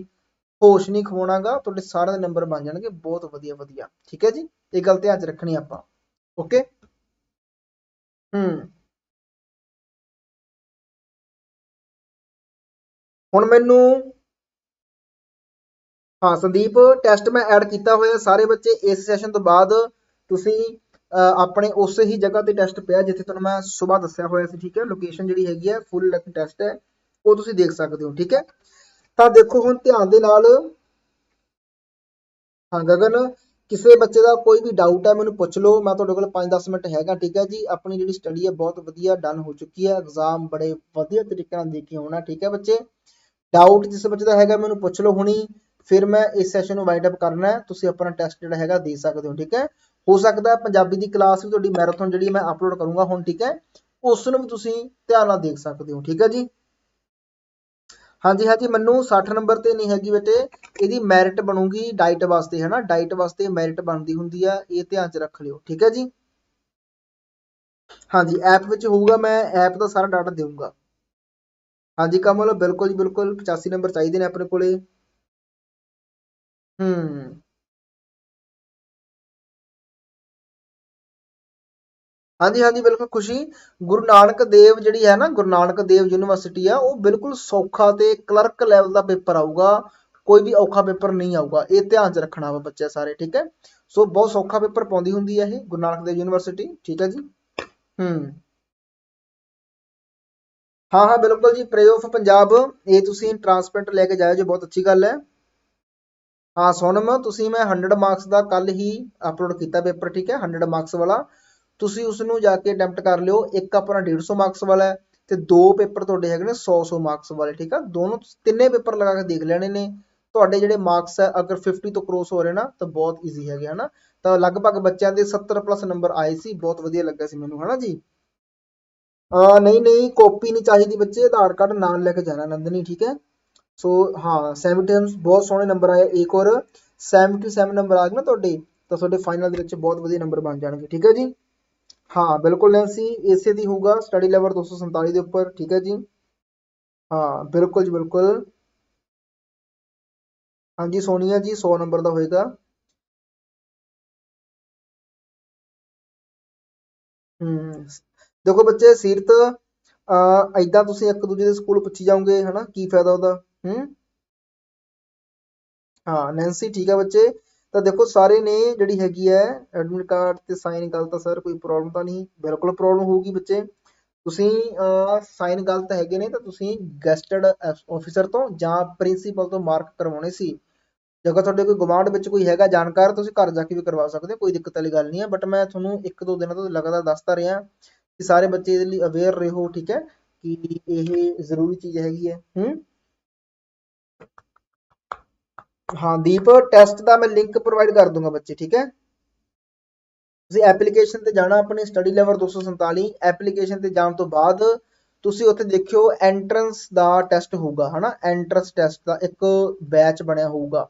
[SPEAKER 1] ਹੋਸ਼ ਨਹੀਂ ਖਵਾਉਣਾਗਾ, ਤੁਹਾਡੇ ਸਾਰੇ ਦੇ ਨੰਬਰ ਬਣ ਜਾਣਗੇ, ਬਹੁਤ ਵਧੀਆ ਵਧੀਆ। ਠੀਕ ਹੈ ਜੀ? ਇਹ ਗੱਲ ਧਿਆਨ 'ਚ ਰੱਖਣੀ ਆਪਾਂ। ਓਕੇ ਹੂੰ। ਹੁਣ ਮੈਨੂੰ ਹਾਂ ਸੰਦੀਪ ਟੈਸਟ ਮੈਂ ਐਡ ਕੀਤਾ ਹੋਇਆ ਸਾਰੇ ਬੱਚੇ ਇਸ ਸੈਸ਼ਨ ਤੋਂ ਬਾਅਦ। ਤੁਸੀਂ ਅਹ, ਆਪਣੇ ਉਸੇ ਹੀ ਜਗ੍ਹਾ ਤੇ ਟੈਸਟ ਪਿਆ ਜਿੱਥੇ ਤੁਹਾਨੂੰ ਮੈਂ ਸਵੇਰ ਦੱਸਿਆ ਹੋਇਆ ਸੀ ਠੀਕ ਹੈ? ਲੋਕੇਸ਼ਨ ਜਿਹੜੀ ਹੈਗੀ ਹੈ ਫੁੱਲ ਟੈਸਟ ਹੈ। ਉਹ ਤੁਸੀਂ ਦੇਖ ਸਕਦੇ ਹੋ ਠੀਕ ਹੈ? ਤਾਂ ਦੇਖੋ ਹੁਣ ਧਿਆਨ ਦੇ ਨਾਲ। ਹਾਂ ਗਗਨ ਕਿਸੇ ਬੱਚੇ ਦਾ ਕੋਈ ਵੀ ਡਾਊਟ ਹੈ ਮੈਨੂੰ ਪੁੱਛ ਲਓ। ਮੈਂ ਤੁਹਾਡੇ ਕੋਲ 5-10 ਮਿੰਟ ਹੈਗਾ ਠੀਕ ਹੈ ਜੀ? ਆਪਣੀ ਜਿਹੜੀ ਸਟੱਡੀ ਹੈ ਬਹੁਤ ਵਧੀਆ ਡਨ ਹੋ ਚੁੱਕੀ ਹੈ। ਐਗਜ਼ਾਮ ਬੜੇ ਵਧੀਆ ਤਰੀਕੇ ਨਾਲ ਦੇ ਕੇ ਆਉਣਾ ਠੀਕ ਹੈ ਬੱਚੇ? ਡਾਊਟ ਜਿਸ ਬੱਚੇ ਦਾ ਹੈਗਾ ਮੈਨੂੰ ਪੁੱਛ ਲਓ ਹੁਣੀ। ਫਿਰ ਮੈਂ ਇਸ ਸੈਸ਼ਨ ਨੂੰ ਵਾਈਂਡ ਅਪ ਕਰਨਾ ਹੈ। ਤੁਸੀਂ ਆਪਣਾ ਟੈਸਟ ਜਿਹੜਾ ਹੈਗਾ ਦੇ ਸਕਦੇ ਹੋ, ਠੀਕ ਹੈ? ਹੋ ਸਕਦਾ ਪੰਜਾਬੀ ਦੀ ਕਲਾਸ ਵੀ ਤੁਹਾਡੀ ਮੈਰਾਥਨ ਜਿਹੜੀ ਮੈਂ ਅਪਲੋਡ ਕਰੂੰਗਾ ਹੁਣ, ਠੀਕ ਹੈ? ਉਸ ਨੂੰ ਵੀ ਤੁਸੀਂ ਧਿਆਨ ਨਾਲ ਦੇਖ ਸਕਦੇ ਹੋ, ਠੀਕ ਹੈ ਜੀ? ਹਾਂਜੀ ਹਾਂਜੀ, ਮੈਨੂੰ 60 ਨੰਬਰ ਤੇ ਨਹੀਂ ਹੈਗੀ ਬੇਟੇ। ਇਹਦੀ ਮੈਰਿਟ ਬਣੂਗੀ ਡਾਈਟ ਵਾਸਤੇ ਹੈ ਨਾ ਡਾਈਟ ਵਾਸਤੇ ਮੈਰਿਟ ਬਣਦੀ ਹੁੰਦੀ ਆ ਇਹ ਧਿਆਨ 'ਚ ਰੱਖ ਲਿਓ, ਠੀਕ ਹੈ ਜੀ? ਹਾਂਜੀ ਐਪ ਵਿੱਚ ਹੋਊਗਾ ਮੈਂ ਐਪ ਦਾ ਸਾਰਾ ਡਾਟਾ ਦੇਵਾਂਗਾ ਹਾਂਜੀ, ਕਮਲ, ਬਿਲਕੁਲ ਜੀ, ਬਿਲਕੁਲ। 85 ਨੰਬਰ ਚਾਹੀਦੇ ਨੇ ਆਪਣੇ ਕੋਲੇ। ਹੂੰ ਹਾਂਜੀ ਹਾਂਜੀ, ਬਿਲਕੁਲ ਖੁਸ਼ੀ। ਗੁਰੂ ਨਾਨਕ ਦੇਵ ਜਿਹੜੀ ਹੈ ਨਾ, ਗੁਰੂ ਨਾਨਕ ਦੇਵ ਯੂਨੀਵਰਸਿਟੀ ਆ, ਉਹ ਬਿਲਕੁਲ ਸੌਖਾ ਤੇ ਕਲਰਕ ਲੈਵਲ ਦਾ ਪੇਪਰ ਆਊਗਾ। ਕੋਈ ਵੀ ਔਖਾ ਪੇਪਰ ਨਹੀਂ ਆਊਗਾ। ਇਹ ਧਿਆਨ 'ਚ ਰੱਖਣਾ ਵਾ ਬੱਚੇ ਸਾਰੇ, ਠੀਕ ਹੈ? ਸੋ ਬਹੁਤ ਸੌਖਾ ਪੇਪਰ ਪਾਉਂਦੀ ਹੁੰਦੀ ਹੈ ਇਹ, ਗੁਰੂ ਨਾਨਕ ਦੇਵ ਯੂਨੀਵਰਸਿਟੀ, ਠੀਕ ਹੈ ਜੀ? ਹੂੰ ਹਾਂ ਹਾਂ, ਬਿਲਕੁਲ ਜੀ ਪ੍ਰੇ ਆਫ ਪੰਜਾਬ ਇਹ ਤੁਸੀਂ ਟ੍ਰਾਂਸਪੇਰੈਂਟ ਲੈ ਕੇ ਜਾਇਓ ਜੀ ਬਹੁਤ ਅੱਛੀ ਗੱਲ ਹੈ। ਹਾਂ ਸੋਨਮ ਤੁਸੀਂ ਮੈਂ 100 ਮਾਰਕਸ ਦਾ ਕੱਲ ਹੀ ਅਪਲੋਡ ਕੀਤਾ ਪੇਪਰ ਠੀਕ ਹੈ 100 ਮਾਰਕਸ ਵਾਲਾ। ਤੁਸੀਂ ਉਸ ਨੂੰ ਜਾ ਕੇ ਅਟੈਂਪਟ ਕਰ ਲਿਓ, ਇੱਕ ਆਪਣਾ 150 ਮਾਰਕਸ ਵਾਲਾ ਹੈ ਤੇ ਦੋ ਪੇਪਰ ਤੁਹਾਡੇ ਹੈਗੇ ਨੇ 100 100 ਮਾਰਕਸ ਵਾਲੇ, ਠੀਕ ਆ? ਦੋਨੋਂ ਤਿੰਨੇ ਪੇਪਰ ਲਗਾ ਕੇ ਦੇਖ ਲੈਣੇ ਨੇ। ਤੁਹਾਡੇ ਜਿਹੜੇ ਮਾਰਕਸ ਹੈ, ਅਗਰ 50 ਤੋਂ ਕ੍ਰੋਸ ਹੋ ਰਹੇ ਨਾ, ਤਾਂ ਬਹੁਤ ਈਜ਼ੀ ਹੈਗੇ, ਹਨਾ? ਤਾਂ ਲਗਭਗ ਬੱਚਿਆਂ ਦੇ 70 ਪਲੱਸ ਨੰਬਰ ਆਏ ਸੀ, ਬਹੁਤ ਵਧੀਆ ਲੱਗਾ ਸੀ ਮੈਨੂੰ, ਹਨਾ ਜੀ? ਆ ਨਹੀਂ ਨਹੀਂ ਕਾਪੀ ਨਹੀਂ ਚਾਹੀਦੀ ਬੱਚੇ, ਆਧਾਰ ਕਾਰਡ ਨਾਲ ਲੈ ਕੇ ਜਾਣਾ ਨੰਦਨੀ, ਠੀਕ ਹੈ? ਸੋ, ਹਾਂ 70 ਬਹੁਤ ਸੋਹਣੇ ਨੰਬਰ ਆਏ। ਇੱਕ ਔਰ 77 ਨੰਬਰ ਆ ਗਏ ਨਾ ਤੁਹਾਡੇ, ਤਾਂ ਤੁਹਾਡੇ ਫਾਈਨਲ ਦੇ ਵਿੱਚ ਬਹੁਤ ਵਧੀਆ ਨੰਬਰ ਬਣ ਜਾਣਗੇ, ਠੀਕ ਹੈ ਜੀ? ਹਾਂ, ਬਿਲਕੁਲ ਨੈਂਸੀ ਇਸੇ ਦੀ ਹੋਊਗਾ ਸਟੱਡੀ ਲੈਵਲ 247 ਦੇ ਉੱਪਰ, ਠੀਕ ਹੈ ਜੀ? ਹਾਂ, ਬਿਲਕੁਲ ਜੀ, ਬਿਲਕੁਲ। ਹਾਂਜੀ, ਸੋਨੀਆ ਜੀ 100 ਨੰਬਰ ਦਾ ਹੋਏਗਾ। ਹੂੰ, ਦੇਖੋ ਬੱਚੇ, ਸੀਰਤ ਅ ਐਦਾਂ ਤੁਸੀਂ ਇੱਕ ਦੂਜੇ ਦੇ ਸਕੂਲ ਪੁੱਛੀ ਜਾਓਗੇ, ਹਨਾ, ਕੀ ਫਾਇਦਾ ਉਹਦਾ? ਹੂੰ? ਹਾਂ ਨੈਂਸੀ ਠੀਕ ਹੈ ਬੱਚੇ। ਤਾਂ ਦੇਖੋ, ਸਾਰੇ ਨੇ ਜਿਹੜੀ ਹੈਗੀ ਹੈ ਐਡਮਿਟ ਕਾਰਡ ਤੇ ਸਾਈਨ ਗਲਤ ਸਰ ਕੋਈ ਪ੍ਰੋਬਲਮ ਤਾਂ ਨਹੀਂ। ਬਿਲਕੁਲ ਪ੍ਰੋਬਲਮ ਹੋਊਗੀ ਬੱਚੇ। ਤੁਸੀਂ ਸਾਈਨ ਗਲਤ ਹੈਗੇ ਨੇ, ਤਾਂ ਤੁਸੀਂ ਗੈਸਟਡ ਆਫੀਸਰ ਤੋਂ ਜਾਂ ਪ੍ਰਿੰਸੀਪਲ ਤੋਂ ਮਾਰਕ ਕਰਵਾਉਣੇ ਸੀ। ਜੇਕਰ ਤੁਹਾਡੇ ਕੋਈ ਗਵਾਂਢ ਵਿੱਚ ਕੋਈ ਹੈਗਾ ਜਾਣਕਾਰ, ਤੁਸੀਂ ਘਰ ਜਾ ਕੇ ਵੀ ਕਰਵਾ ਸਕਦੇ ਹੋ, ਕੋਈ ਦਿੱਕਤ ਵਾਲੀ ਗੱਲ ਨਹੀਂ ਹੈ ਬਟ ਮੈਂ ਤੁਹਾਨੂੰ ਇੱਕ ਦੋ ਦਿਨਾਂ ਤੋਂ ਲਗਾਤਾਰ ਦੱਸਦਾ ਰਿਹਾ ਕਿ ਸਾਰੇ ਬੱਚੇ ਇਹਦੇ ਲਈ ਅਵੇਅਰ ਰਹੋ, ਠੀਕ ਹੈ, ਕਿ ਇਹ ਜ਼ਰੂਰੀ ਚੀਜ਼ ਹੈਗੀ ਹੈ। ਹੂੰ? ਹਾਂ, ਦੀਪ ਟੈਸਟ ਦਾ ਮੈਂ ਲਿੰਕ ਪ੍ਰੋਵਾਈਡ ਕਰ ਦੂੰਗਾ ਬੱਚੇ, ਠੀਕ ਹੈ? ਤੁਸੀਂ ਐਪਲੀਕੇਸ਼ਨ ਤੇ ਜਾਣਾ ਆਪਣੇ ਸਟੱਡੀ ਲੈਵਲ 247 ਐਪਲੀਕੇਸ਼ਨ ਤੇ ਜਾਣ ਤੋਂ ਬਾਅਦ ਤੁਸੀਂ ਉੱਥੇ ਦੇਖਿਓ ਐਂਟਰੈਂਸ ਦਾ ਟੈਸਟ ਹੋਊਗਾ, ਹਨਾ? ਐਂਟਰੈਂਸ ਟੈਸਟ ਦਾ ਇੱਕ ਬੈਚ ਬਣਿਆ ਹੋਊਗਾ।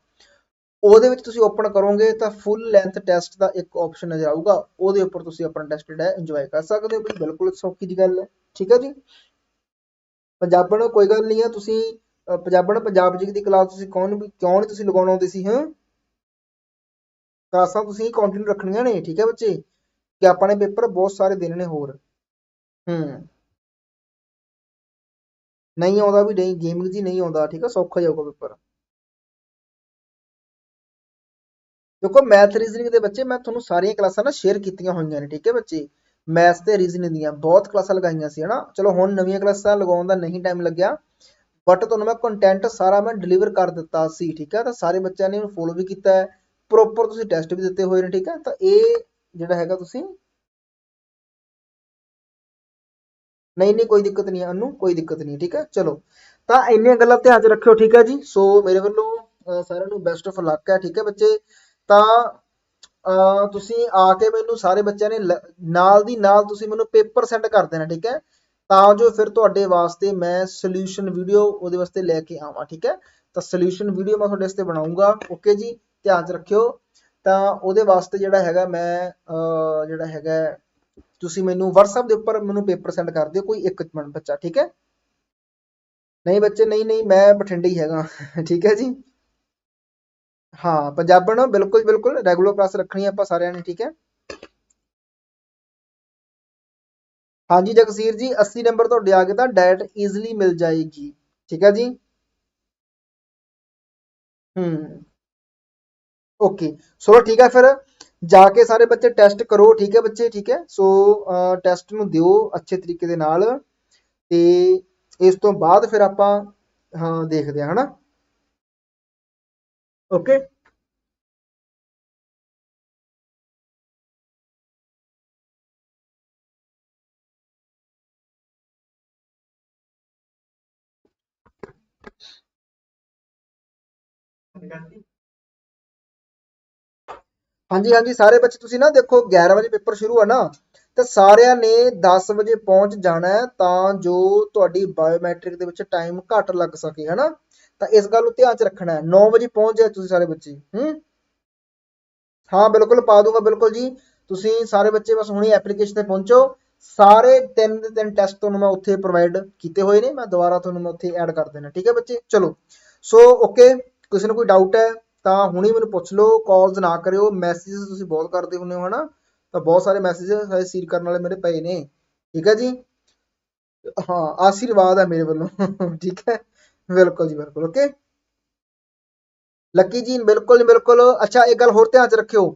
[SPEAKER 1] ਉਹਦੇ ਵਿੱਚ ਤੁਸੀਂ ਓਪਨ ਕਰੋਗੇ ਤਾਂ ਫੁੱਲ ਲੈਂਥ ਟੈਸਟ ਦਾ ਇੱਕ ਆਪਸ਼ਨ ਨਜ਼ਰ ਆਊਗਾ। ਉਹਦੇ ਉੱਪਰ ਤੁਸੀਂ ਆਪਣਾ ਟੈਸਟ ਜਿਹੜਾ ਇੰਜੋਏ ਕਰ ਸਕਦੇ ਹੋ। ਬਿਲਕੁਲ ਸੌਖੀ ਦੀ ਗੱਲ ਹੈ, ਠੀਕ ਹੈ ਜੀ? ਪੰਜਾਬਣ, ਕੋਈ ਗੱਲ ਨਹੀਂ ਹੈ, ਤੁਸੀਂ ਪੰਜਾਬਣ ਪੰਜਾਬ ਜੀ ਦੀ ਕਲਾਸ ਤੁਸੀਂ ਕੌਣ ਵੀ, ਕਿਉਂ ਨਹੀਂ ਤੁਸੀਂ ਲਗਾਉਣ ਆਉਂਦੇ ਸੀ, ਹਾਂ? ਕਲਾਸਾਂ ਤੁਸੀਂ ਕੰਟੀਨਿਊ ਰੱਖਣੀਆਂ ਨੇ, ਠੀਕ ਹੈ ਬੱਚੇ? ਕਿ ਆਪਾਂ ਨੇ ਪੇਪਰ ਬਹੁਤ ਸਾਰੇ ਦਿਨ ਨੇ ਹੋਰ। ਹੂੰ। ਨਹੀਂ ਆਉਂਦਾ ਵੀ ਨਹੀਂ ਗੇਮਿੰਗ ਜੀ ਨਹੀਂ ਆਉਂਦਾ, ਠੀਕ ਹੈ? ਸੌਖਾ ਜਾਊਗਾ ਪੇਪਰ। ਦੇਖੋ ਮੈਥ ਰੀਜ਼ਨਿੰਗ ਦੇ ਬੱਚੇ, ਮੈਂ ਤੁਹਾਨੂੰ ਸਾਰੀਆਂ ਕਲਾਸਾਂ ਨਾ ਸ਼ੇਅਰ ਕੀਤੀਆਂ ਹੋਈਆਂ ਨੇ, ਠੀਕ ਹੈ ਬੱਚੇ? ਮੈਥ ਤੇ ਰੀਜ਼ਨਿੰਗ ਦੀਆਂ, ਬਹੁਤ ਕਲਾਸਾਂ ਲਗਾਈਆਂ ਸੀ, ਹਨਾ? ਚਲੋ ਹੁਣ ਨਵੀਆਂ ਕਲਾਸਾਂ ਲਗਾਉਣ ਦਾ ਨਹੀਂ ਟਾਈਮ ਲੱਗਿਆ। ਬਟ ਤੁਹਾਨੂੰ ਮੈਂ ਕੰਟੈਂਟ ਸਾਰਾ ਮੈਂ ਡਿਲੀਵਰ ਕਰ ਦਿੱਤਾ ਸੀ, ਠੀਕ ਹੈ? ਤਾਂ ਸਾਰੇ ਬੱਚਿਆਂ ਨੇ ਇਹਨੂੰ ਫੋਲੋ ਵੀ ਕੀਤਾ ਹੈ। ਪ੍ਰੋਪਰ ਤੁਸੀਂ ਟੈਸਟ ਵੀ ਦਿੱਤੇ ਹੋਏ ਨੇ, ਠੀਕ ਹੈ? ਤਾਂ ਇਹ ਜਿਹੜਾ ਹੈਗਾ ਤੁਸੀਂ ਨਹੀਂ ਨਹੀਂ, ਕੋਈ ਦਿੱਕਤ ਨਹੀਂ ਹੈ, ਅਨੂ, ਕੋਈ ਦਿੱਕਤ ਨਹੀਂ ਠੀਕ ਹੈ? ਚਲੋ, ਤਾਂ ਇੰਨੀਆਂ ਗੱਲਾਂ ਧਿਆਨ 'ਚ ਰੱਖਿਓ, ਠੀਕ ਹੈ ਜੀ? ਸੋ ਮੇਰੇ ਵੱਲੋਂ ਸਾਰਿਆਂ ਨੂੰ ਬੈਸਟ ਆਫ ਲੱਕ ਹੈ, ਠੀਕ ਹੈ ਬੱਚੇ? ਤਾਂ ਅਹ ਤੁਸੀਂ ਆ ਕੇ ਮੈਨੂੰ ਸਾਰੇ ਬੱਚਿਆਂ ਨੇ ਲ- ਨਾਲ ਦੀ ਨਾਲ ਤੁਸੀਂ ਮੈਨੂੰ ਪੇਪਰ ਸੈਂਡ ਕਰ ਦੇਣਾ, ਠੀਕ ਹੈ? ਤਾਂ ਜੋ ਫਿਰ ਤੁਹਾਡੇ ਵਾਸਤੇ ਮੈਂ ਸੋਲੂਸ਼ਨ ਵੀਡੀਓ ਉਹਦੇ ਵਾਸਤੇ ਲੈ ਕੇ ਆਵਾਂ, ਠੀਕ ਹੈ? ਤਾਂ ਸੋਲੂਸ਼ਨ ਵੀਡੀਓ ਮੈਂ ਤੁਹਾਡੇ ਵਾਸਤੇ ਬਣਾਉਂਗਾ ਓਕੇ ਜੀ? ਧਿਆਨ 'ਚ ਰੱਖਿਓ। ਤਾਂ ਉਹਦੇ ਵਾਸਤੇ ਜਿਹੜਾ ਹੈਗਾ ਮੈਂ ਜਿਹੜਾ ਹੈਗਾ, ਤੁਸੀਂ ਮੈਨੂੰ WhatsApp ਦੇ ਉੱਪਰ ਮੈਨੂੰ ਪੇਪਰ ਸੈਂਡ ਕਰ ਦਿਓ, ਕੋਈ ਇੱਕ ਬੱਚਾ, ਠੀਕ ਹੈ? ਨਹੀਂ ਬੱਚੇ, ਨਹੀਂ ਨਹੀਂ, ਮੈਂ ਬਠਿੰਡੇ ਹੀ ਹੈਗਾ, ਠੀਕ ਹੈ ਜੀ? ਹਾਂ, ਪੰਜਾਬਣ, ਬਿਲਕੁਲ ਬਿਲਕੁਲ ਰੈਗੂਲਰ ਕਲਾਸ ਰੱਖਣੀ ਹੈ ਆਪਾਂ ਸਾਰਿਆਂ ਨੇ, ਠੀਕ ਹੈ? ਹਾਂਜੀ ਜਗਸੀਰ ਜੀ 80 ਨੰਬਰ ਤੁਹਾਡੇ ਆ ਗਏ ਤਾਂ ਡੈਟ ਈਜ਼ੀਲੀ ਮਿਲ ਜਾਏਗੀ। ਠੀਕ ਹੈ ਜੀ? ਹੂੰ। ਓਕੇ। ਸੋ ਠੀਕ ਹੈ ਫਿਰ, ਜਾ ਕੇ ਸਾਰੇ ਬੱਚੇ ਟੈਸਟ ਕਰੋ, ਠੀਕ ਹੈ ਬੱਚੇ, ਠੀਕ ਹੈ? ਸੋ ਟੈਸਟ ਨੂੰ ਦਿਓ ਅੱਛੇ ਤਰੀਕੇ ਦੇ ਨਾਲ। ਤੇ ਇਸ ਤੋਂ ਬਾਅਦ ਫਿਰ ਆਪਾਂ, ਹਾਂ, ਦੇਖਦੇ ਹਾਂ, ਹਨਾ? ਓਕੇ। ਹਾਂਜੀ ਹਾਂਜੀ, ਸਾਰੇ ਬੱਚੇ ਤੁਸੀਂ ਨਾ ਦੇਖੋ 11 ਵਜੇ ਪੇਪਰ ਸ਼ੁਰੂ ਆ ਨਾ, ਤੇ ਸਾਰਿਆਂ ਨੇ 10 ਵਜੇ ਪਹੁੰਚ ਜਾਣਾ ਹੈ ਤਾਂ ਜੋ ਤੁਹਾਡੀ ਬਾਇਓਮੈਟ੍ਰਿਕ ਦੇ ਵਿੱਚ ਟਾਈਮ ਘੱਟ ਲੱਗ ਸਕੇ, ਹਨਾ? ਤਾਂ ਇਸ ਗੱਲ ਨੂੰ ਧਿਆਨ 'ਚ ਰੱਖਣਾ ਹੈ। 9 ਵਜੇ ਪਹੁੰਚ ਜਾਏ ਤੁਸੀਂ ਸਾਰੇ ਬੱਚੇ, ਹੂੰ? ਹਾਂ, ਬਿਲਕੁਲ ਪਾ ਦੂੰਗਾ, ਬਿਲਕੁਲ ਜੀ। ਤੁਸੀਂ ਸਾਰੇ ਬੱਚੇ ਬਸ ਹੁਣੇ ਐਪਲੀਕੇਸ਼ਨ ਤੇ ਪਹੁੰਚੋ। ਸਾਰੇ ਤਿੰਨ ਦੇ ਤਿੰਨ ਟੈਸਟ ਤੁਹਾਨੂੰ ਮੈਂ ਉੱਥੇ ਪ੍ਰੋਵਾਈਡ ਕੀਤੇ ਹੋਏ ਨੇ, ਮੈਂ ਦੁਬਾਰਾ ਤੁਹਾਨੂੰ ਮੈਂ ਉੱਥੇ ਐਡ ਕਰ ਦੇਣਾ ਠੀਕ ਹੈ ਬੱਚੇ? ਚਲੋ ਸੋ ਓਕੇ ਕਿਸੇ ਨੂੰ ਕੋਈ ਡਾਊਟ ਹੈ ਤਾਂ ਹੁਣੇ ਮੈਨੂੰ ਪੁੱਛ ਲਓ ਕਾਲਸ ਨਾ ਕਰਿਓ ਮੈਸੇजेस ਤੁਸੀਂ ਬਹੁਤ ਕਰਦੇ ਹੁੰਦੇ ਹੋ, ਹਨਾ? ਤਾਂ ਬਹੁਤ ਸਾਰੇ ਮੈਸੇਜ ਸਾਰੇ ਸੀਲ ਕਰਨ ਵਾਲੇ ਮੇਰੇ ਪਏ ਨੇ, ਠੀਕ ਹੈ ਜੀ? ਹਾਂ, ਆਸ਼ੀਰਵਾਦ ਹੈ ਮੇਰੇ ਵੱਲੋਂ, ਠੀਕ ਹੈ? ਬਿਲਕੁਲ ਜੀ, ਬਿਲਕੁਲ ਓਕੇ ਲੱਕੀ ਜੀ ਬਿਲਕੁਲ ਬਿਲਕੁਲ। ਅੱਛਾ, ਇੱਕ ਗੱਲ ਹੋਰ ਧਿਆਨ ਚ ਰੱਖਿਓ।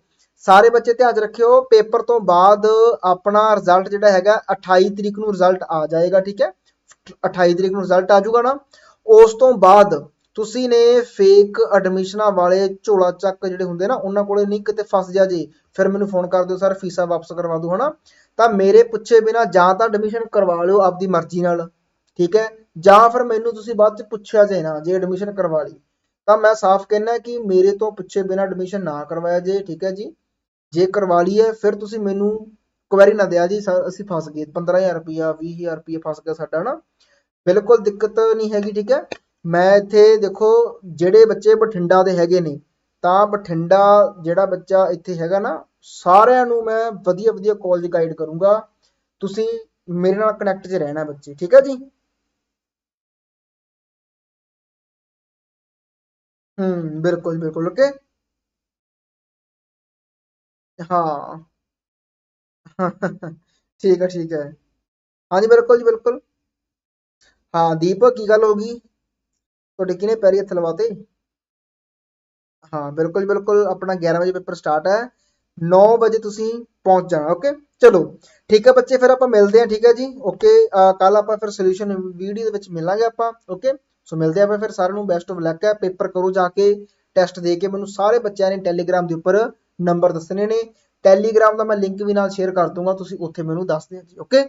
[SPEAKER 1] ਸਾਰੇ ਬੱਚੇ ਧਿਆਨ ਰੱਖਿਓ, ਪੇਪਰ ਤੋਂ ਬਾਅਦ ਆਪਣਾ ਰਿਜ਼ਲਟ ਜਿਹੜਾ ਹੈਗਾ 28 ਤਰੀਕ ਨੂੰ ਰਿਜ਼ਲਟ ਆ ਜਾਏਗਾ, ਠੀਕ ਹੈ? 28 ਤਰੀਕ ਨੂੰ ਰਿਜ਼ਲਟ ਆ ਜਾਊਗਾ ਨਾ। ਉਸ ਤੋਂ ਬਾਅਦ ਤੁਸੀਂ ਨੇ ਫੇਕ ਐਡਮਿਸ਼ਨਾਂ ਵਾਲੇ ਝੋਲਾ ਚੱਕ ਜਿਹੜੇ ਹੁੰਦੇ ਨਾ, ਉਹਨਾਂ ਕੋਲੇ ਨਹੀਂ ਕਿਤੇ ਫਸ ਜਾ ਜੀ। ਫਿਰ ਮੈਨੂੰ ਫੋਨ ਕਰ ਦਿਓ, ਸਰ, ਫੀਸਾਂ ਵਾਪਸ ਕਰਵਾ ਦਿਓ ਹਨਾ? ਤਾਂ ਮੇਰੇ ਪੁੱਛੇ ਬਿਨਾ ਜਾਂ ਤਾਂ ਐਡਮਿਸ਼ਨ ਕਰਵਾ ਲਿਓ ਆਪਦੀ ਮਰਜ਼ੀ ਨਾਲ, ਠੀਕ ਹੈ? ਜਾਂ ਫਿਰ ਮੈਨੂੰ ਤੁਸੀਂ ਬਾਅਦ ਚ ਪੁੱਛਿਆ ਜੇ ਨਾ, ਜੇ ਐਡਮਿਸ਼ਨ ਕਰਵਾ ਲਈ। ਤਾਂ ਮੈਂ ਸਾਫ਼ ਕਹਿਣਾ ਕਿ ਮੇਰੇ ਤੋਂ ਪੁੱਛੇ ਬਿਨਾ ਐਡਮਿਸ਼ਨ ਨਾ ਕਰਵਾਇਆ ਜੇ, ਠੀਕ ਹੈ ਜੀ? ਜੇ ਕਰਵਾ ਲਈਏ, ਫਿਰ ਤੁਸੀਂ ਮੈਨੂੰ ਕੁਐਰੀ ਨਾ ਦਿਆ ਜੀ ਅਸੀਂ ਫਸ ਗਏ। 15000 ਰੁਪਇਆ 20000 ਰੁਪਇਆ ਫਸ ਗਿਆ ਸਾਡਾ ਨਾ ਬਿਲਕੁਲ ਦਿੱਕਤ ਨਹੀਂ ਹੈਗੀ, ਠੀਕ ਹੈ? ਮੈਂ ਇੱਥੇ ਦੇਖੋ, ਜਿਹੜੇ ਬੱਚੇ ਬਠਿੰਡਾ ਦੇ ਹੈਗੇ ਨੇ, ਤਾਂ ਬਠਿੰਡਾ ਜਿਹੜਾ ਬੱਚਾ ਇੱਥੇ ਹੈਗਾ ਨਾ, ਸਾਰਿਆਂ ਨੂੰ ਮੈਂ ਵਧੀਆ ਵਧੀਆ ਕਾਲਜ ਗਾਈਡ ਕਰੂੰਗਾ। ਤੁਸੀਂ ਮੇਰੇ ਨਾਲ ਕਨੈਕਟ 'ਚ ਰਹਿਣਾ ਬੱਚੇ, ਠੀਕ ਹੈ ਜੀ? ਹੂੰ, ਬਿਲਕੁਲ ਬਿਲਕੁਲ ਓਕੇ ਹਾਂ। ਠੀਕ ਹੈ ਠੀਕ ਹੈ ਹਾਂਜੀ, ਬਿਲਕੁਲ ਜੀ, ਬਿਲਕੁਲ। ਹਾਂ ਦੀਪ ਕੀ ਗੱਲ ਹੋ ਗਈ? ਤੁਹਾਡੇ ਕਿਹਨੇ ਪੈਰੀ ਹੱਥ ਲਵਾਤੇ? ਹਾਂ, ਬਿਲਕੁਲ ਬਿਲਕੁਲ। ਆਪਣਾ 11 ਵਜੇ ਪੇਪਰ ਸਟਾਰਟ ਹੈ। 9 ਵਜੇ ਤੁਸੀਂ ਪਹੁੰਚ ਜਾਣਾ, ਓਕੇ? ਚਲੋ, ਠੀਕ ਹੈ ਬੱਚੇ, ਫਿਰ ਆਪਾਂ ਮਿਲਦੇ ਹਾਂ, ਠੀਕ ਹੈ ਜੀ? ਓਕੇ ਕੱਲ ਆਪਾਂ ਫਿਰ ਸੋਲੂਸ਼ਨ ਵੀਡੀਓ ਦੇ ਵਿੱਚ ਮਿਲਾਂਗੇ ਆਪਾਂ, ਓਕੇ? ਸੋ ਮਿਲਦੇ ਆਪਾਂ ਫਿਰ ਸਾਰਿਆਂ ਨੂੰ ਬੈਸਟ ਆਫ ਲੱਕ ਹੈ। ਪੇਪਰ ਕਰੋ ਜਾ ਕੇ ਟੈਸਟ ਦੇ ਕੇ, ਮੈਨੂੰ ਸਾਰੇ ਬੱਚਿਆਂ ਨੇ ਟੈਲੀਗ੍ਰਾਮ ਦੇ ਉੱਪਰ ਨੰਬਰ ਦੱਸਣੇ ਨੇ। ਟੈਲੀਗ੍ਰਾਮ ਦਾ ਮੈਂ ਲਿੰਕ ਵੀ ਨਾਲ ਸ਼ੇਅਰ ਕਰ ਦੂੰਗਾ ਤੁਸੀਂ ਉੱਥੇ ਮੈਨੂੰ ਦੱਸ ਦਿਓ ਜੀ ਓਕੇ